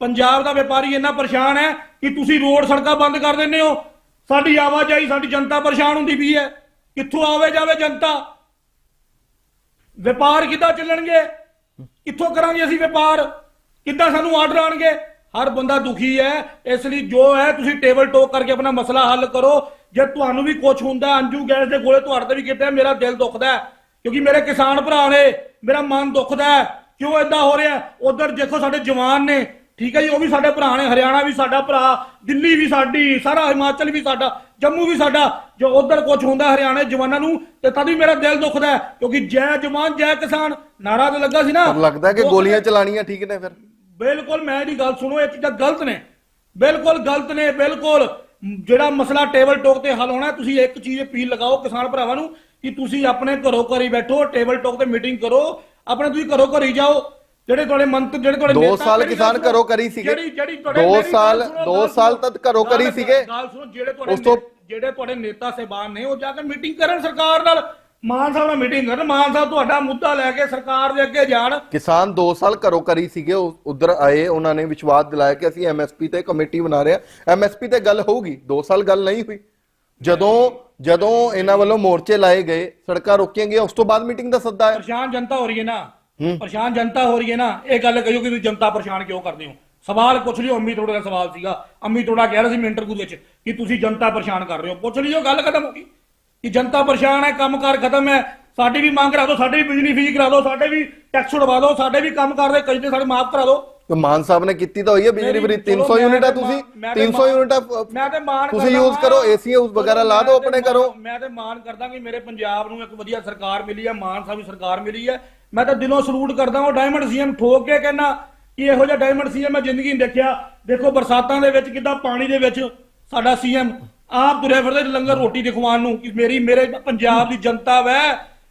A: ਪੰਜਾਬ ਦਾ ਵਪਾਰੀ ਇੰਨਾ ਪਰੇਸ਼ਾਨ ਹੈ ਕਿ ਤੁਸੀਂ ਰੋਡ ਸੜਕਾਂ ਬੰਦ ਕਰ ਦਿੰਦੇ ਹੋ? ਸਾਡੀ ਆਵਾਜਾਈ, ਸਾਡੀ ਜਨਤਾ ਪਰੇਸ਼ਾਨ ਹੁੰਦੀ ਪਈ ਹੈ। ਕਿੱਥੋਂ ਆਵੇ ਜਾਵੇ ਜਨਤਾ? ਵਪਾਰ ਕਿੱਦਾਂ ਚੱਲਣਗੇ? ਕਿੱਥੋਂ ਕਰਾਂਗੇ ਅਸੀਂ ਵਪਾਰ? ਕਿੱਦਾਂ ਸਾਨੂੰ ਆਰਡਰ ਆਣਗੇ? ਹਰ ਬੰਦਾ ਦੁਖੀ ਹੈ। ਇਸ ਲਈ ਜੋ ਹੈ, ਤੁਸੀਂ ਟੇਬਲ ਟੋਕ ਕਰਕੇ ਆਪਣਾ ਮਸਲਾ ਹੱਲ ਕਰੋ। ਜੇ ਤੁਹਾਨੂੰ ਵੀ ਕੁਝ ਹੁੰਦਾ ਅੰਜੂ ਗੈਸ ਦੇ ਗੋਲੇ ਤੁਹਾਡੇ ਤੇ ਵੀ ਕਿਤੇ ਮੇਰਾ ਦਿਲ ਦੁਖਦਾ ਹੈ। ਕਿਉਂਕਿ ਮੇਰੇ ਕਿਸਾਨ ਭਰਾ ਨੇ, ਮੇਰਾ ਮਨ ਦੁਖਦਾ ਹੈ। ਕਿਉਂ ਇਦਾਂ ਹੋ ਰਿਹਾ ਉਧਰ ਦੇਖੋ ਸਾਡੇ ਜਵਾਨ ਨੇ ਠੀਕ ਹੈ ਜੀ ਉਹ ਵੀ ਸਾਡੇ ਭਰਾ ਨੇ ਹਰਿਆਣਾ ਵੀ ਸਾਡਾ ਭਰਾ ਦਿੱਲੀ ਵੀ ਸਾਡੀ ਸਾਰਾ ਹਿਮਾਚਲ ਵੀ ਸਾਡਾ ਜੰਮੂ ਵੀ ਸਾਡਾ ਜੋ ਉਧਰ ਕੁਝ ਹੁੰਦਾ ਹਰਿਆਣੇ ਜਵਾਨਾਂ ਨੂੰ ਤੇ ਤਦ ਵੀ ਮੇਰਾ ਦਿਲ ਦੁਖਦਾ ਹੈ ਕਿਉਂਕਿ ਜੈ ਜਵਾਨ ਜੈ ਕਿਸਾਨ ਨਾਰਾ ਤੇ ਲੱਗਾ ਸੀ ਨਾ।
B: ਪਰ ਲੱਗਦਾ ਕਿ ਗੋਲੀਆਂ ਚਲਾਣੀਆਂ ਠੀਕ ਨੇ ਫਿਰ।
A: ਬਿਲਕੁਲ ਮੈਂ ਇਹਦੀ ਗੱਲ ਸੁਣੋ ਇਹ ਚੀਜ਼ਾਂ ਗਲਤ ਨੇ। ਬਿਲਕੁਲ ਗਲਤ ਨੇ ਬਿਲਕੁਲ। ਜਿਹੜਾ ਮਸਲਾ ਟੇਬਲ ਟੋਕ ਤੇ ਹੱਲ ਹੋਣਾ ਤੁਸੀਂ ਇੱਕ ਚੀਜ਼ ਅਪੀਲ ਲਗਾਓ ਕਿਸਾਨ ਭਰਾਵਾਂ ਨੂੰ ਕਿ ਤੁਸੀਂ ਆਪਣੇ ਘਰੋਂ ਘਰੀ ਬੈਠੋ ਟੇਬਲ ਟੋਕ ਤੇ ਮੀਟਿੰਗ ਕਰੋ ਆਪਣੇ ਤੁਸੀਂ ਘਰੋਂ ਘਰੀ ਜਾਓ। ਜਿਹੜੇ ਤੁਹਾਡੇ ਮੰਤਰੀ ਜਿਹੜੇ ਤੁਹਾਡੇ
B: ਦੋ
A: ਨੇਤਾ-
B: ਸਾਲ
A: ਮੇਰੀ ਗੱਲ
B: ਕਿਸਾਨ ਘਰੋਂ ਘਰੀ ਸੀਗੇ।
A: ਜਿਹੜੀ ਜਿਹੜੀ ਤੁਹਾਡੇ
B: ਦੋ
A: ਮੇਰੀ ਗੱਲ
B: ਸਾਲ-
A: ਸੁਣੋ,
B: ਦੋ
A: ਗੱਲ
B: ਸਾਲ
A: ਸੁਣੋ।
B: ਤੱਕ ਘਰੋਂ
A: ਗੱਲ-
B: ਸੀਗੇ।
A: ਗੱਲ ਸੁਣੋ ਜਿਹੜੇ ਤੁਹਾਡੇ ਜਿਹੜੇ ਤੁਹਾਡੇ ਨੇਤਾ ਸਹਿਬਾਨ ਨੇ ਉਹ ਜਾ ਕੇ ਮੀਟਿੰਗ ਕਰਨ ਸਰਕਾਰ ਨਾਲ। ਮਾਨ ਸਾਹਿਬ ਨਾਲ ਮੀਟਿੰਗ ਕਰਨ। ਮਾਨ ਸਾਹਿਬ ਤੁਹਾਡਾ ਮੁੱਦਾ ਲੈ ਕੇ ਸਰਕਾਰ ਦੇ ਅੱਗੇ ਜਾਣ।
B: ਕਿਸਾਨ 2 ਸਾਲ ਘਰੋਂ ਕਰੀ ਸੀਗੇ ਉਧਰ ਆਏ ਉਹਨਾਂ ਨੇ ਵਿਸ਼ਵਾਸ ਦਿਲਾਇਆ ਕਿ ਅਸੀਂ ਐਮਐਸਪੀ ਤੇ ਕਮੇਟੀ ਬਣਾ ਰਹੇ ਹਾਂ। ਐਮਐਸਪੀ ਤੇ ਗੱਲ ਹੋਊਗੀ 2 ਸਾਲ ਗੱਲ ਨਹੀਂ ਹੋਈ। ਜਦੋਂ ਜਦੋਂ ਇਹਨਾਂ ਵੱਲੋਂ ਮੋਰਚੇ ਲਾਏ ਗਏ ਸੜਕਾਂ ਰੋਕੀਆਂ ਗਈਆਂ ਉਸ ਤੋਂ ਬਾਅਦ ਮੀਟਿੰਗ ਦਾ ਸੱਦਾ ਆਇਆ।
A: ਪਰੇਸ਼ਾਨ ਜਨਤਾ ਹੋ ਰਹੀ ਹੈ ਨਾ। ਪਰੇਸ਼ਾਨ ਜਨਤਾ ਹੋ ਰਹੀ ਹੈ ਨਾ, ਇਹ ਗੱਲ ਕਹੀਓ ਕਿ ਤੁਸੀਂ ਜਨਤਾ ਪਰੇਸ਼ਾਨ ਕਿਉਂ ਕਰਦੇ ਹੋ? ਸਵਾਲ ਪੁੱਛ ਲਿਓ, ਅੰਮੀ ਤੋੜਾ ਦਾ ਸਵਾਲ ਸੀਗਾ। ਅੰਮੀ ਤੋੜਾ ਕਹਿ ਰਿਹਾ ਸੀ ਮੈਂ ਇੰਟਰਵਿਊ ਵਿੱਚ ਕਿ ਤੁਸੀਂ ਜਨਤਾ ਪਰੇਸ਼ਾਨ ਕਰ ਰਹੇ ਹੋ। ਪੁੱਛ ਲਿਓ, ਗੱਲ ਖਤਮ ਹੋ ਗਈ। ਕਿ ਜਨਤਾ ਪਰੇਸ਼ਾਨ ਹੈ, ਕੰਮਕਾਰ ਖਤਮ ਹੈ, ਸਾਡੀ ਵੀ ਮੰਗ ਕਰਾ ਦਿਓ, ਸਾਡੇ ਵੀ ਬਿਜਲੀ ਫੀਸ ਕਰਾ ਦਿਓ, ਸਾਡੇ ਵੀ ਟੈਕਸ ਉਡਵਾ ਦਿਓ, ਸਾਡੇ ਵੀ ਕੰਮ ਕਰਦੇ ਕਜਦੇ ਸਾਡੇ ਮਾਫ ਕਰਾ ਦਿਓ।
B: ਤੇ ਮਾਨ ਸਾਹਿਬ ਨੇ ਕੀਤੀ ਤਾਂ ਹੋਈ ਹੈ ਬਿਜਲੀ ਫਰੀ
A: ਚਲੋ
B: 300
A: ਮੈਂ
B: ਯੂਨਿਟ ਆ ਤੁਸੀਂ
A: ਮਾਨ- ਮੈਂ ਤੇ
B: 300
A: ਮਾਨ-
B: ਯੂਨਿਟ
A: ਮੈਂ ਤੇ ਮਾਨ
B: ਤੁਸੀਂ ਯੂਜ਼ ਕਰੋ। ਏਸੀ ਹਾਊਸ ਵਗੈਰਾ ਲਾ ਦਿਓ ਆਪਣੇ ਘਰੋਂ।
A: ਮੈਂ ਤੇ ਮਾਨ ਕਰਦਾ ਕਿ ਮੇਰੇ ਪੰਜਾਬ ਨੂੰ ਇੱਕ ਵਧੀਆ ਸਰਕਾਰ ਮਿਲੀ ਹੈ ਮਾਨ ਸਾਹਿਬ ਦੀ ਸਰਕਾਰ ਮਿਲੀ ਹੈ। ਮੈਂ ਤਾਂ ਦਿਲੋਂ ਸਲੂਟ ਕਰਦਾ ਉਹ ਡਾਇਮੰਡ ਸੀਐਮ ਠੋਕ ਕੇ ਕਹਿਣਾ ਕਿ ਇਹੋ ਜਿਹਾ ਡਾਇਮੰਡ ਸੀਐਮ ਮੈਂ ਜ਼ਿੰਦਗੀ ਨਹੀਂ ਦੇਖਿਆ। ਦੇਖੋ ਬਰਸਾਤਾਂ ਦੇ ਵਿੱਚ ਕਿੱਦਾਂ ਪਾਣੀ ਦੇ ਵਿੱਚ ਸਾਡਾ ਸੀਐਮ ਆਪ ਤੁਰੇ ਫਿਰਦੇ ਲੰਗਰ ਰੋਟੀ ਦੇ ਖਵਾਉਣ ਨੂੰ ਕਿ ਮੇਰੀ ਮੇਰੇ ਪੰਜਾਬ ਦੀ ਜਨਤਾ ਵੈ।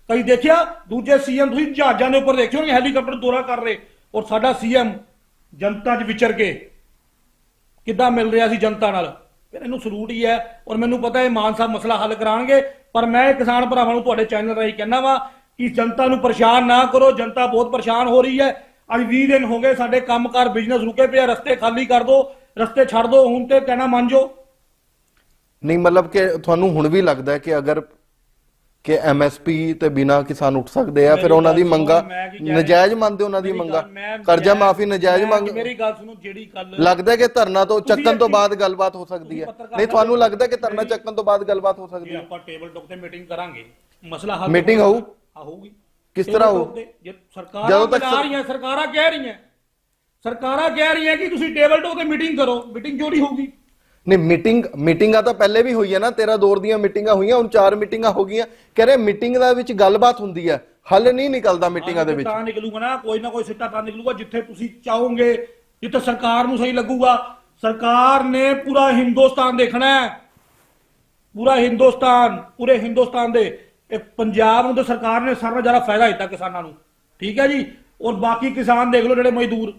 A: ਕਈ ਦੇਖਿਆ? ਦੂਜੇ ਸੀਐਮ ਤੁਸੀਂ ਜਹਾਜ਼ਾਂ ਦੇ ਉੱਪਰ ਦੇਖਿਓ ਹੈਲੀਕਾਪਟਰ ਦੌਰਾ ਕਰ ਰਹੇ। ਔਰ ਸਾਡਾ ਸੀਐਮ ਜਨਤਾ 'ਚ ਵਿਚਰ ਕੇ ਕਿੱਦਾਂ ਮਿਲ ਰਿਹਾ ਸੀ ਜਨਤਾ ਨਾਲ? ਫਿਰ ਇਹਨੂੰ ਸਰੂਟ ਹੀ ਹੈ ਔਰ ਮੈਨੂੰ ਪਤਾ ਇਹ ਮਾਨ ਸਾਹਿਬ ਮਸਲਾ ਹੱਲ ਕਰਾਉਣਗੇ ਪਰ ਮੈਂ ਕਿਸਾਨ ਭਰਾਵਾਂ ਨੂੰ ਤੁਹਾਡੇ ਚੈਨਲ ਰਾਹੀਂ ਕਹਿਣਾ ਵਾ ਕਿ ਜਨਤਾ ਨੂੰ ਪਰੇਸ਼ਾਨ ਨਾ ਕਰੋ, ਜਨਤਾ ਬਹੁਤ ਪਰੇਸ਼ਾਨ ਹੋ ਰਹੀ ਹੈ। ਅੱਜ 20 ਦਿਨ ਹੋ ਗਏ ਸਾਡੇ ਕੰਮਕਾਰ ਬਿਜ਼ਨਸ ਰੁਕੇ ਪਿਆ ਰਸਤੇ ਖਾਲੀ ਕਰ ਦਿਓ ਰਸਤੇ ਛੱਡ ਦਿਓ ਹੁਣ ਤੇ ਕਹਿਣਾ ਮੰਨ ਜਾਓ।
B: ਨਹੀਂ, ਮਤਲਬ ਕਿ ਤੁਹਾਨੂੰ ਹੁਣ ਵੀ ਲੱਗਦਾ ਕਿ ਅਗਰ ਕਿ ਐਮਐਸਪੀ ਤੇ ਬਿਨਾ ਕਿਸਾਨ ਉੱਠ ਸਕਦੇ ਆ ਫਿਰ ਉਹਨਾਂ ਦੀ ਮੰਗਾ? ਨਜਾਇਜ਼ ਮੰਨਦੇ ਉਹਨਾਂ ਦੀ ਮੰਗਾ ਕਰਜ਼ਾ ਮਾਫੀ ਨਜਾਇਜ਼ ਮੰਗ
A: ਮੇਰੀ ਗੱਲ ਸੁਣੋ ਜਿਹੜੀ ਗੱਲ
B: ਲੱਗਦਾ ਕਿ ਧਰਨਾ ਤੋਂ ਚੱਕਣ ਤੋਂ ਬਾਅਦ ਗੱਲਬਾਤ ਹੋ ਸਕਦੀ ਹੈ ਨਹੀਂ ਤੁਹਾਨੂੰ। ਲੱਗਦਾ ਕਿ ਧਰਨਾ ਚੱਕਣ ਤੋਂ ਬਾਅਦ ਗੱਲਬਾਤ ਹੋ ਸਕਦੀ ਹੈ
A: ਆਪਾਂ ਟੇਬਲ ਟਾਕ ਤੇ ਮੀਟਿੰਗ ਕਰਾਂਗੇ ਮਸਲਾ ਹੱਲ
B: Meeting ਹੋਊ?
A: ਹੋਊਗੀ
B: ਕਿਸ ਤਰ੍ਹਾਂ ਹੋਊ?
A: ਜੇ ਸਰਕਾਰਾਂ
B: ਜਦੋਂ ਤੱਕ
A: ਬੁਲਾ ਰਹੀਆਂ ਸਰਕਾਰਾਂ ਕਹਿ ਰਹੀਆਂ ਸਰਕਾਰਾਂ ਕਹਿ ਰਹੀਆਂ ਕਿ ਤੁਸੀਂ ਟੇਬਲ ਟਾਕ ਤੇ ਮੀਟਿੰਗ ਕਰੋ ਮੀਟਿੰਗ ਨਹੀਂ ਹੋਊਗੀ
B: ਨਹੀਂ ਮੀਟਿੰਗ ਮੀਟਿੰਗਾਂ ਤਾਂ ਪਹਿਲੇ ਵੀ ਹੋਈਆਂ ਨਾ, ਤੇਰਾ ਦੌਰ ਦੀਆਂ ਮੀਟਿੰਗਾਂ ਹੋਈਆਂ, ਹੁਣ ਚਾਰ ਮੀਟਿੰਗਾਂ ਹੋ ਗਈਆਂ। ਕਹ ਰਹੇ ਮੀਟਿੰਗ ਦਾ ਵਿੱਚ ਗੱਲਬਾਤ ਹੁੰਦੀ ਹੈ। ਹੱਲ ਨਹੀਂ ਨਿਕਲਦਾ ਮੀਟਿੰਗਾਂ ਦੇ ਵਿੱਚ।
A: ਤਾਂ ਨਿਕਲੂਗਾ ਨਾ, ਕੋਈ ਨਾ ਕੋਈ ਸਿੱਟਾ ਤਾਂ ਨਿਕਲੂਗਾ, ਜਿੱਥੇ ਤੁਸੀਂ ਚਾਹੋਗੇ, ਜਿੱਥੇ ਸਰਕਾਰ ਨੂੰ ਸਹੀ ਲੱਗੂਗਾ। ਸਰਕਾਰ ਨੇ ਪੂਰਾ ਹਿੰਦੁਸਤਾਨ ਦੇਖਣਾ ਹੈ। ਪੂਰਾ ਹਿੰਦੁਸਤਾਨ, ਪੂਰੇ ਹਿੰਦੁਸਤਾਨ ਦੇ। ਇਹ ਪੰਜਾਬ ਨੂੰ ਤਾਂ ਸਰਕਾਰ ਨੇ ਸਾਰਾ ਜ਼ਿਆਦਾ ਫਾਇਦਾ ਦਿੱਤਾ ਕਿਸਾਨਾਂ ਨੂੰ। ਠੀਕ ਹੈ ਜੀ? ਔਰ ਬਾਕੀ ਕਿਸਾਨ ਦੇਖ ਲਓ ਜਿਹੜੇ ਮਜ਼ਦੂਰ।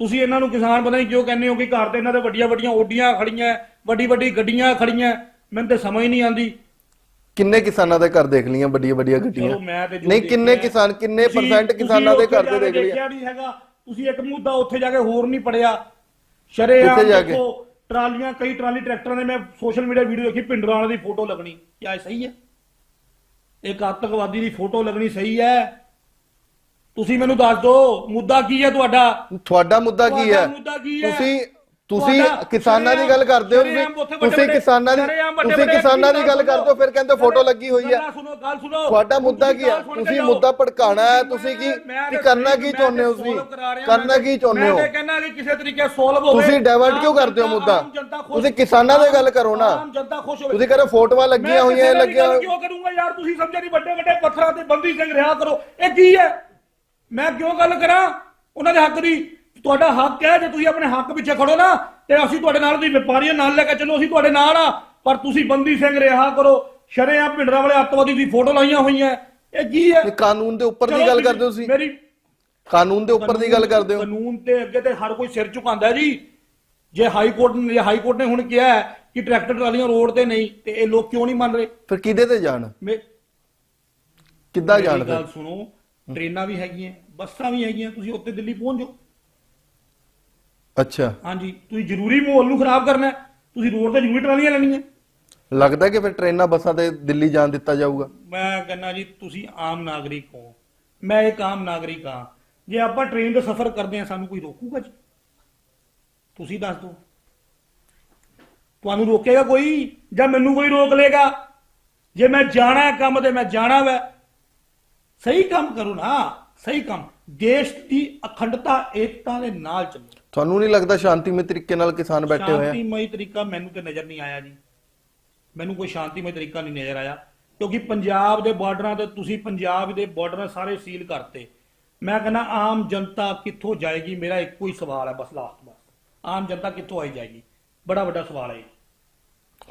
A: ਤੁਸੀਂ ਇਹਨਾਂ ਨੂੰ ਕਿਸਾਨ ਪਤਾ ਨਹੀਂ ਕਿਉਂ ਕਹਿੰਦੇ ਹੋ ਕਿ ਘਰ ਤੇ ਇਹਨਾਂ ਦੇ ਵੱਡੀਆਂ ਵੱਡੀਆਂ ਓਡੀਆਂ ਖੜੀਆਂ ਵੱਡੀ ਵੱਡੀ ਗੱਡੀਆਂ ਖੜੀਆਂ ਮੈਨੂੰ ਤੇ ਸਮਝ ਨਹੀਂ ਆਉਂਦੀ।
B: ਕਿੰਨੇ ਕਿਸਾਨਾਂ ਦੇ ਘਰ ਦੇਖ ਲਈਆਂ ਵੱਡੀਆਂ ਵੱਡੀਆਂ ਗੱਡੀਆਂ? ਨਹੀਂ ਕਿੰਨੇ ਕਿਸਾਨ ਕਿੰਨੇ ਪਰਸੈਂਟ ਕਿਸਾਨਾਂ ਦੇ ਘਰ ਤੇ ਦੇਖ
A: ਦੇਖਿਆ ਨਹੀਂ ਹੈਗਾ। ਤੁਸੀਂ ਇੱਕ ਮੁੱਦਾ ਉੱਥੇ ਜਾ ਕੇ ਹੋਰ ਨਹੀਂ ਪੜਿਆ ਸ਼ਰੇਆਮ? ਦੇਖੋ ਟਰਾਲੀਆਂ ਕਈ ਟਰਾਲੀ ਟਰੈਕਟਰਾਂ ਦੇ ਮੈਂ ਸੋਸ਼ਲ ਮੀਡੀਆ ਵੀਡੀਓ ਦੇਖੀ ਪਿੰਡਰਾਂ ਵਾਲੇ ਦੀ ਫੋਟੋ ਲੱਗਣੀ। ਕੀ ਸਹੀ ਹੈ? ਇੱਕ ਆਤੰਕਵਾਦੀ ਦੀ ਫੋਟੋ ਲੱਗਣੀ ਸਹੀ ਹੈ। ਤੁਸੀਂ ਮੈਨੂੰ ਦੱਸ ਦਿਓ ਮੁੱਦਾ ਕੀ ਹੈ ਤੁਹਾਡਾ?
B: ਤੁਹਾਡਾ ਮੁੱਦਾ ਕੀ ਹੈ? ਤੁਸੀਂ ਤੁਸੀਂ ਕਿਸਾਨਾਂ ਦੀ ਗੱਲ ਕਰਦੇ ਹੋ ਤੁਸੀਂ ਕਿਸਾਨਾਂ ਦੀ ਤੁਸੀਂ ਕਿਸਾਨਾਂ ਦੀ ਗੱਲ ਕਰਦੇ ਹੋ ਫਿਰ ਕਹਿੰਦੇ ਫੋਟੋ ਲੱਗੀ ਹੋਈ ਹੈ।
A: ਗੱਲਾਂ ਸੁਣੋ ਗੱਲ ਸੁਣੋ।
B: ਤੁਹਾਡਾ ਮੁੱਦਾ ਕੀ ਹੈ? ਤੁਸੀਂ। ਮੁੱਦਾ ਭੜਕਾਣਾ ਹੈ ਤੁਸੀਂ ਕੀ ਕੀ ਕਰਨਾ ਕੀ ਚਾਹੁੰਦੇ ਹੋ ਤੁਸੀਂ? ਕਰਨਾ ਕੀ ਚਾਹੁੰਦੇ ਹੋ?
A: ਮੈਂ ਕਹਿੰਦਾ ਕਿ ਕਿਸੇ ਤਰੀਕੇ ਸੋਲਵ ਹੋਵੇ।
B: ਤੁਸੀਂ ਡਾਇਵਰਟ ਕਿਉਂ ਕਰਦੇ ਹੋ ਮੁੱਦਾ? ਤੁਸੀਂ ਕਿਸਾਨਾਂ ਦੀ ਗੱਲ ਕਰੋ ਨਾ। ਤੁਸੀਂ ਕਹਿੰਦੇ ਫੋਟੋਆਂ ਲੱਗੀਆਂ ਹੋਈਆਂ ਲੱਗੀਆਂ
A: ਕਿਉਂ ਕਰੂੰਗਾ ਯਾਰ? ਤੁਸੀਂ ਸਮਝਿਆ ਨਹੀਂ ਵੱਡੇ ਵੱਡੇ ਪੱਥਰਾਂ ਤੇ ਬੰਦੀ ਸਿੰਘ ਰਿਹਾ ਕਰੋ। ਇਹ ਕੀ ਹੈ? ਮੈਂ ਕਿਉਂ ਗੱਲ ਕਰਾਂ? ਉਹਨਾਂ ਦੇ ਹੱਕ ਦੀ ਤੁਹਾਡਾ ਹੱਕ ਹੈ ਜੇ ਤੁਸੀਂ ਆਪਣੇ ਹੱਕ ਪਿੱਛੇ ਖੜੋ ਨਾ ਤੇ ਅਸੀਂ ਤੁਹਾਡੇ ਨਾਲ ਦੀ ਵਪਾਰੀਆਂ ਨਾਲ ਲੈ ਕੇ ਚੱਲੋ ਅਸੀਂ ਤੁਹਾਡੇ ਨਾਲ ਆ। ਪਰ ਤੁਸੀਂ ਬੰਦੀ ਸਿੰਘ ਰਿਹਾ ਕਰੋ। ਸ਼ਰੇਆਮ ਭਿੰਡਰਾਂ ਵਾਲੇ ਅੱਤਵਾਦੀ ਦੀ ਫੋਟੋ ਲਾਈਆਂ ਹੋਈਆਂ। ਇਹ ਕੀ ਹੈ?
B: ਇਹ ਕਾਨੂੰਨ ਦੇ ਉੱਪਰ ਦੀ ਗੱਲ ਕਰਦੇ ਹੋ ਤੁਸੀਂ।
A: ਮੇਰੀ
B: ਕਾਨੂੰਨ ਦੇ ਉੱਪਰ ਦੀ ਗੱਲ ਕਰਦੇ ਹੋ।
A: ਕਾਨੂੰਨ ਤੇ ਅੱਗੇ ਤੇ ਹਰ ਕੋਈ ਸਿਰ ਝੁਕਾਉਂਦਾ ਜੀ। ਜੇ ਹਾਈ ਕੋਰਟ ਨੇ ਹਾਈ ਕੋਰਟ ਨੇ ਹੁਣ ਕਿਹਾ ਹੈ ਕਿ ਟਰੈਕਟਰ ਟਰਾਲੀਆਂ ਰੋਡ ਤੇ ਨਹੀਂ ਤੇ ਇਹ ਲੋਕ ਕਿਉਂ ਨਹੀਂ ਮੰਨ ਰਹੇ?
B: ਫਿਰ ਕਿਹਦੇ ਤੇ ਜਾਣ?
A: ਮੇ-
B: ਕਿੱਦਾਂ ਜਾਣ
A: ਗੱਲ ਸੁਣੋ ਟ੍ਰੇਨਾਂ ਵੀ ਹੈਗੀਆਂ। ਬੱਸਾਂ ਵੀ ਹੈਗੀਆਂ ਤੁਸੀਂ ਉੱਤੇ ਦਿੱਲੀ ਪਹੁੰਚ ਜਾਓ।
B: ਅੱਛਾ।
A: ਹਾਂਜੀ ਤੁਸੀਂ ਜ਼ਰੂਰੀ ਮਾਹੌਲ ਨੂੰ ਖਰਾਬ ਕਰਨਾ ਹੈ, ਤੁਸੀਂ ਰੋਡ ਤੇ ਜ਼ਰੂਰੀ ਟਰਾਲੀਆਂ ਲੈਣੀਆਂ।
B: ਲੱਗਦਾ ਕਿ ਫਿਰ ਟ੍ਰੇਨਾਂ ਬੱਸਾਂ ਤੇ ਦਿੱਲੀ ਜਾਣ ਦਿੱਤਾ ਜਾਊਗਾ?
A: ਮੈਂ ਕਹਿੰਦਾ ਜੀ ਤੁਸੀਂ ਆਮ ਨਾਗਰਿਕ ਹੋ। ਮੈਂ ਇੱਕ ਆਮ ਨਾਗਰਿਕ ਹਾਂ। ਜੇ ਆਪਾਂ ਟ੍ਰੇਨ ਦੇ ਸਫ਼ਰ ਕਰਦੇ ਹਾਂ ਸਾਨੂੰ ਕੋਈ ਰੋਕੂਗਾ ਜੀ? ਤੁਸੀਂ ਦੱਸ ਦਿਓ। ਤੁਹਾਨੂੰ ਰੋਕੇਗਾ ਕੋਈ? ਜਾਂ ਮੈਨੂੰ ਕੋਈ ਰੋਕ ਲੇਗਾ ਜੇ ਮੈਂ ਜਾਣਾ ਹੈ ਕੰਮ ਤੇ ਮੈਂ ਜਾਣਾ ਵੈ। ਸਹੀ ਕੰਮ ਕਰੋ ਨਾ। ਸਹੀ ਕੰਮ। ਦੇਸ਼ ਦੀ ਅਖੰਡਤਾ ਏਕਤਾ ਦੇ ਨਾਲ ਚੱਲੋ।
B: ਤੁਹਾਨੂੰ ਨਹੀਂ ਲੱਗਦਾ ਸ਼ਾਂਤੀਮਈ ਤਰੀਕੇ ਨਾਲ ਕਿਸਾਨ ਬੈਠੇ ਹੋਏ ਆ?
A: ਸ਼ਾਂਤੀਮਈ ਤਰੀਕਾ ਮੈਨੂੰ ਤੇ ਨਜ਼ਰ ਨਹੀਂ ਆਇਆ ਜੀ। ਮੈਨੂੰ ਕੋਈ ਸ਼ਾਂਤੀਮਈ ਤਰੀਕਾ ਨਹੀਂ ਨਜ਼ਰ ਆਇਆ। ਕਿਉਂਕਿ ਪੰਜਾਬ ਦੇ ਬਾਰਡਰਾਂ ਤੇ ਤੁਸੀਂ ਪੰਜਾਬ ਦੇ ਬਾਰਡਰ ਸਾਰੇ ਸੀਲ ਕਰਤੇ। ਮੈਂ ਕਹਿੰਦਾ ਆਮ ਜਨਤਾ ਕਿੱਥੋਂ ਜਾਏਗੀ? ਮੇਰਾ ਇੱਕੋ ਹੀ ਸਵਾਲ ਹੈ ਬਸ ਲਾਸਟ ਬਸ। ਆਮ ਜਨਤਾ ਕਿੱਥੋਂ ਆਈ ਜਾਏਗੀ? ਬੜਾ ਵੱਡਾ ਸਵਾਲ ਹੈ।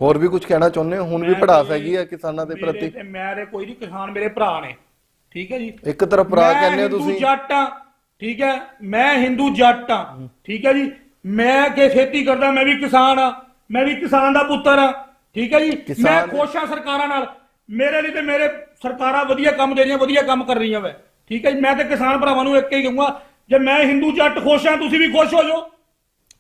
B: ਹੋਰ ਵੀ ਕੁਝ ਕਹਿਣਾ ਚਾਹੁੰਦੇ ਹੋ? ਹੁਣ ਵੀ ਪੜਾਸ ਹੈਗੀ ਆ ਕਿਸਾਨਾਂ ਦੇ ਪ੍ਰਤੀ।
A: ਮੇਰੇ ਕੋਈ ਨਹੀਂ ਕਿਸਾਨ ਮੇਰੇ ਭਰਾ ਨੇ। ਠੀਕ ਹੈ ਜੀ?
B: ਇੱਕ ਤਰਫ ਭਰਾ
A: ਮੈਂ
B: ਕਹਿੰਦੇ ਹੋ
A: ਹਿੰਦੂ
B: ਤੁਸੀਂ।
A: ਜੱਟ ਹਾਂ ਠੀਕ ਹੈ? ਮੈਂ ਹਿੰਦੂ ਜੱਟ ਹਾਂ ਠੀਕ ਹੈ ਜੀ? ਮੈਂ ਕਿ ਖੇਤੀ ਕਰਦਾ ਮੈਂ ਵੀ ਕਿਸਾਨ ਆ ਮੈਂ ਵੀ ਕਿਸਾਨ ਦਾ ਪੁੱਤਰ ਆ ਠੀਕ ਹੈ ਜੀ? ਮੈਂ
B: ਕਿਸਾਨ-
A: ਖੁਸ਼ ਹਾਂ ਸਰਕਾਰਾਂ ਨਾਲ। ਮੇਰੇ ਲਈ ਤੇ ਮੇਰੇ ਸਰਕਾਰਾਂ ਵਧੀਆ ਕੰਮ ਦੇ ਰਹੀਆਂ ਵਧੀਆ ਕੰਮ ਕਰ ਰਹੀਆਂ ਵੈ ਠੀਕ ਹੈ ਜੀ? ਮੈਂ ਤੇ ਕਿਸਾਨ ਭਰਾਵਾਂ ਨੂੰ ਇੱਕ ਹੀ ਕਹੂੰਗਾ ਜੇ ਮੈਂ ਹਿੰਦੂ ਜੱਟ ਖੁਸ਼ ਹਾਂ ਤੁਸੀਂ ਵੀ ਖੁਸ਼ ਹੋ ਜਾਓ।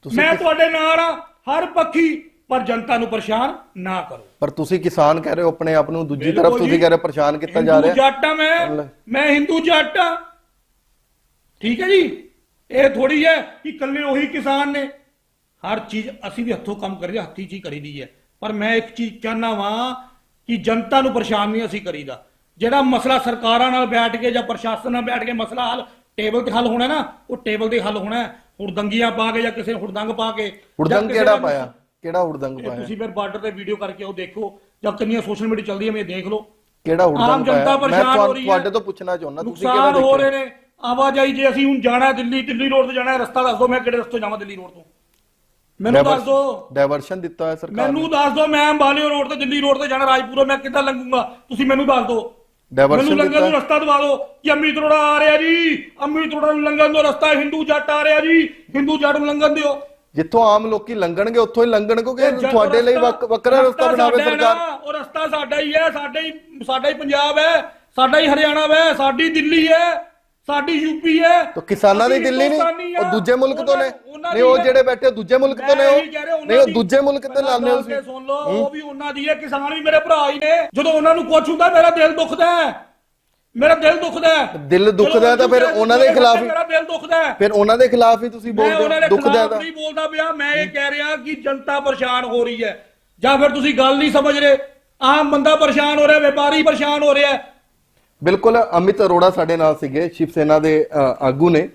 B: ਤੁਸੀਂ
A: ਮੈਂ ਤੁਹਾਡੇ ਨਾਲ ਆ ਹਰ ਪੱਖੀ ਪਰ ਜਨਤਾ ਨੂੰ ਪਰੇਸ਼ਾਨ ਨਾ ਕਰੋ।
B: ਪਰ ਤੁਸੀਂ ਕਿਸਾਨ ਕਹਿ ਰਹੇ ਹੋ ਆਪਣੇ ਆਪ ਨੂੰ ਦੂਜੀ ਤਰਫ ਤੁਸੀਂ। ਕਹਿ ਰਹੇ ਹੋ ਪਰੇਸ਼ਾਨ ਕੀਤਾ ਜਾ
A: ਹਿੰਦੂ
B: ਰਿਹਾ।
A: ਜੱਟ ਆ ਮੈਂ। ਮੈਂ ਹਿੰਦੂ ਜੱਟ ਆ। ਠੀਕ ਹੈ ਜੀ? ਇਹ ਥੋੜੀ ਹੈ ਕਿ ਇਕੱਲੇ ਉਹੀ ਕਿਸਾਨ ਨੇ। ਹਰ ਚੀਜ਼ ਅਸੀਂ ਵੀ ਹੱਥੋਂ ਕੰਮ ਕਰੀਦਾ ਹੱਥੀ ਚੀਜ਼ ਕਰੀਦੀ ਹੈ। ਪਰ ਮੈਂ ਇੱਕ ਚੀਜ਼ ਚਾਹਨਾ ਵਾਂ ਕਿ ਜਨਤਾ ਨੂੰ ਪਰੇਸ਼ਾਨ ਨਹੀਂ ਅਸੀਂ ਕਰੀਦਾ। ਜਿਹੜਾ ਮਸਲਾ ਸਰਕਾਰਾਂ ਨਾਲ ਬੈਠ ਕੇ ਜਾਂ ਪ੍ਰਸ਼ਾਸਨ ਨਾਲ ਬੈਠ ਕੇ ਮਸਲਾ ਹੱਲ ਟੇਬਲ ਤੇ ਹੱਲ ਹੋਣਾ ਨਾ ਉਹ ਟੇਬਲ ਤੇ ਹੱਲ ਹੋਣਾ ਹੈ। ਹੁੜਦੰਗੀਆਂ ਪਾ ਕੇ ਜਾਂ ਕਿਸੇ ਹੁੜਦੰਗ ਪਾ ਕੇ ਕਿਸੇ
B: ਕਿਹੜਾ ਪਾਇਆ? ਕਿਹੜਾ ਹੁੜਦੰਗ
A: ਇਹ
B: ਪਾਇਆ?
A: ਤੁਸੀਂ ਫਿਰ ਬਾਰਡਰ ਤੇ ਵੀਡੀਓ ਕਰਕੇ ਉਹ ਦੇਖੋ। ਜਾਂ ਕਿੰਨੀਆਂ ਸੋਸ਼ਲ ਮੀਡੀਆ ਚੱਲਦੀਆਂ ਮੈਂ ਦੇਖ ਲਓ।
B: ਕਿਹੜਾ
A: ਆਮ ਜਨਤਾ
B: ਪਾਇਆ ਮੈਂ
A: ਪਰੇਸ਼ਾਨ ਹੋ
B: ਤੁਹਾਨੂੰ-
A: ਰਹੀ ਹੈ।
B: ਤੁਹਾਡੇ ਤੋਂ ਪੁੱਛਣਾ ਚਾਹੁੰਦਾ ਤੁਸੀਂ ਕਿਹੜਾ
A: ਨੁਕਸਾਨ ਹੋ ਰਹੇ
B: ਦੇਖਿਆ
A: ਨੇ। ਆਵਾਜਾਈ ਜੇ ਅਸੀਂ ਹੁਣ ਜਾਣਾ ਹੈ ਦਿੱਲੀ ਦਿੱਲੀ ਰੋਡ ਤੇ ਜਾਣਾ ਹੈ ਰਸਤਾ ਦੱਸ ਦਿਓ ਮੈਂ ਕਿਹੜੇ ਰਸਤੇ ਜਾਵਾਂ ਦਿੱਲੀ ਰੋਡ ਤੋਂ? ਮੈਨੂੰ ਦੱਸ ਦਿਓ।
B: ਡਾਇਵਰਸ਼ਨ ਦਿੱਤਾ ਹੈ ਸਰਕਾਰ ਨੇ।
A: ਮੈਨੂੰ ਦੱਸ ਦਿਓ ਮੈਂ ਅੰਬਾਲਿਓ ਰੋਡ ਤੇ ਦਿੱਲੀ ਰੋਡ ਤੇ ਜਾਣਾ ਰਾਜਪੁਰੋਂ ਮੈਂ ਕਿੱਦਾਂ ਲੰਘੂੰਗਾ? ਤੁਸੀਂ ਮੈਨੂੰ ਦੱਸ ਦਿਓ।
B: Diversion
A: ਮੈਨੂੰ ਲੰਘਣ ਨੂੰ। ਰਸਤਾ ਦਵਾ ਦਿਓ। ਕਿ ਅੰਮ੍ਰਿਤ ਰੋੜਾ ਆ ਰਿਹਾ ਜੀ? ਅੰਮ੍ਰਿਤ ਰੋੜਾ ਨੂੰ ਲੰਘਣ ਨੂੰ ਰਸਤਾ ਹਿੰਦੂ ਜੱਟ ਆ ਰਿਹਾ ਜੀ। ਹਿੰਦੂ ਜੱਟ ਨੂੰ ਲੰਘਣ ਦਿਓ।
B: ਜਿੱਥੋਂ ਆਮ ਲੋਕੀ ਲੰਘਣਗੇ ਉੱਥੋਂ ਹੀ ਲੰਘਣ ਕਿਉਂਕਿ
A: ਇਹ
B: ਤੁਹਾਡੇ ਲਈ ਵੱਖ- ਵੱਖਰਾ ਰਸਤਾ ਬਣਾਵੇ ਸਰਕਾਰ।
A: ਉਹ ਰਸਤਾ ਸਾਡਾ ਹੀ ਹੈ ਸਾਡਾ ਹੀ ਸਾਡਾ ਹੀ ਪੰਜਾਬ ਹੈ ਸਾਡਾ ਹੀ ਹਰਿਆਣਾ ਹੈ ਸਾਡੀ ਦਿੱਲੀ ਹੈ ਸਾਡੀ ਯੂਪੀ ਹੈ।
B: ਤਾਂ ਕਿਸਾਨਾਂ ਦੀ
A: ਅਸੀਂ
B: ਦਿੱਲੀ ਨਹੀਂ
A: ਹਿੰਦੁਸਤਾਨੀ
B: ਉਹ। ਦੂਜੇ ਮੁਲਕ ਤੋਂ ਨੇ।
A: ਉਹਨਾਂ- ਉਹਨਾਂ
B: ਨਹੀਂ ਉਹ
A: ਦੀ।
B: ਜਿਹੜੇ ਬੈਠੇ ਦੂਜੇ ਮੁਲਕ ਤੋਂ ਨੇ
A: ਮੈਂ
B: ਉਹ
A: ਇਹੀ ਕਹਿ ਰਿਹਾ, ਉਹਨਾਂ
B: ਨਹੀਂ ਉਹ
A: ਦੀ-
B: ਦੂਜੇ ਮੁਲਕ ਤੇ ਲਾਉਂਦੇ ਹੋ
A: ਗੱਲ
B: ਤੁਸੀਂ।
A: ਤੇ ਸੁਣ ਲਓ ਉਹ ਵੀ ਉਹਨਾਂ ਦੀ ਹੈ ਕਿਸਾਨ ਵੀ ਮੇਰੇ ਭਰਾ ਹੀ ਨੇ। ਜਦੋਂ ਉਹਨਾਂ ਨੂੰ ਕੁਛ ਹੁੰਦਾ ਮੇਰਾ ਦਿਲ ਦੁਖਦਾ ਹੈ। ਮੇਰਾ ਦਿਲ ਦੁਖਦਾ ਹੈ।
B: ਦਿਲ ਦੁਖਦਾ ਤਾਂ ਫਿਰ ਉਹਨਾਂ ਦੇ ਖਿਲਾਫ ਹੀ-
A: ਮੇਰਾ ਦਿਲ ਦੁਖਦਾ ਹੈ।
B: ਫਿਰ ਉਹਨਾਂ ਦੇ ਖਿਲਾਫ ਹੀ ਤੁਸੀਂ ਬੋਲਦੇ ਹੋ
A: ਦੇ
B: ਦੁੱਖ ਦਾ
A: ਖਿਲਾਫ
B: ਤਾਂ।
A: ਨਹੀਂ ਬੋਲਦਾ ਪਿਆ ਮੈਂ ਇਹ ਕਹਿ ਰਿਹਾ ਕਿ ਜਨਤਾ ਪਰੇਸ਼ਾਨ ਹੋ ਰਹੀ ਹੈ। ਜਾਂ ਫਿਰ ਤੁਸੀਂ ਗੱਲ ਨਹੀਂ ਸਮਝ ਰਹੇ ਆਮ ਬੰਦਾ ਪਰੇਸ਼ਾਨ ਹੋ ਰਿਹਾ ਵਪਾਰੀ ਪਰੇਸ਼ਾਨ ਹੋ ਰਿਹਾ।
B: ਬਿਲਕੁਲ ਅਮਿਤ ਅਰੋੜਾ ਸਾਡੇ ਨਾਲ ਸੀਗੇ ਸ਼ਿਵ ਸੈਨਾ ਦੇ ਆਗੂ ਨੇ।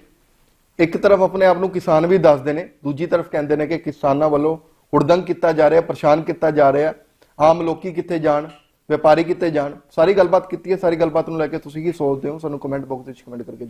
B: ਇੱਕ ਤਰਫ ਆਪਣੇ ਆਪ ਨੂੰ ਕਿਸਾਨ ਵੀ ਦੱਸਦੇ ਨੇ ਦੂਜੀ ਤਰਫ ਕਹਿੰਦੇ ਨੇ ਕਿ ਕਿਸਾਨਾਂ ਵੱਲੋਂ ਹੁੜਦੰਗ ਕੀਤਾ ਜਾ ਰਿਹਾ ਪਰੇਸ਼ਾਨ ਕੀਤਾ ਜਾ ਰਿਹਾ ਆਮ ਲੋਕੀ ਕਿੱਥੇ ਜਾਣ? ਵਪਾਰੀ ਕਿੱਥੇ ਜਾਣ। ਸਾਰੀ ਗੱਲਬਾਤ ਕੀਤੀ ਹੈ, ਸਾਰੀ ਗੱਲਬਾਤ ਨੂੰ ਲੈ ਕੇ ਤੁਸੀਂ ਕੀ ਸੋਚਦੇ ਹੋ? ਸਾਨੂੰ ਕਮੈਂਟ ਬਾਕਸ ਵਿੱਚ ਕਮੈਂਟ ਕਰਕੇ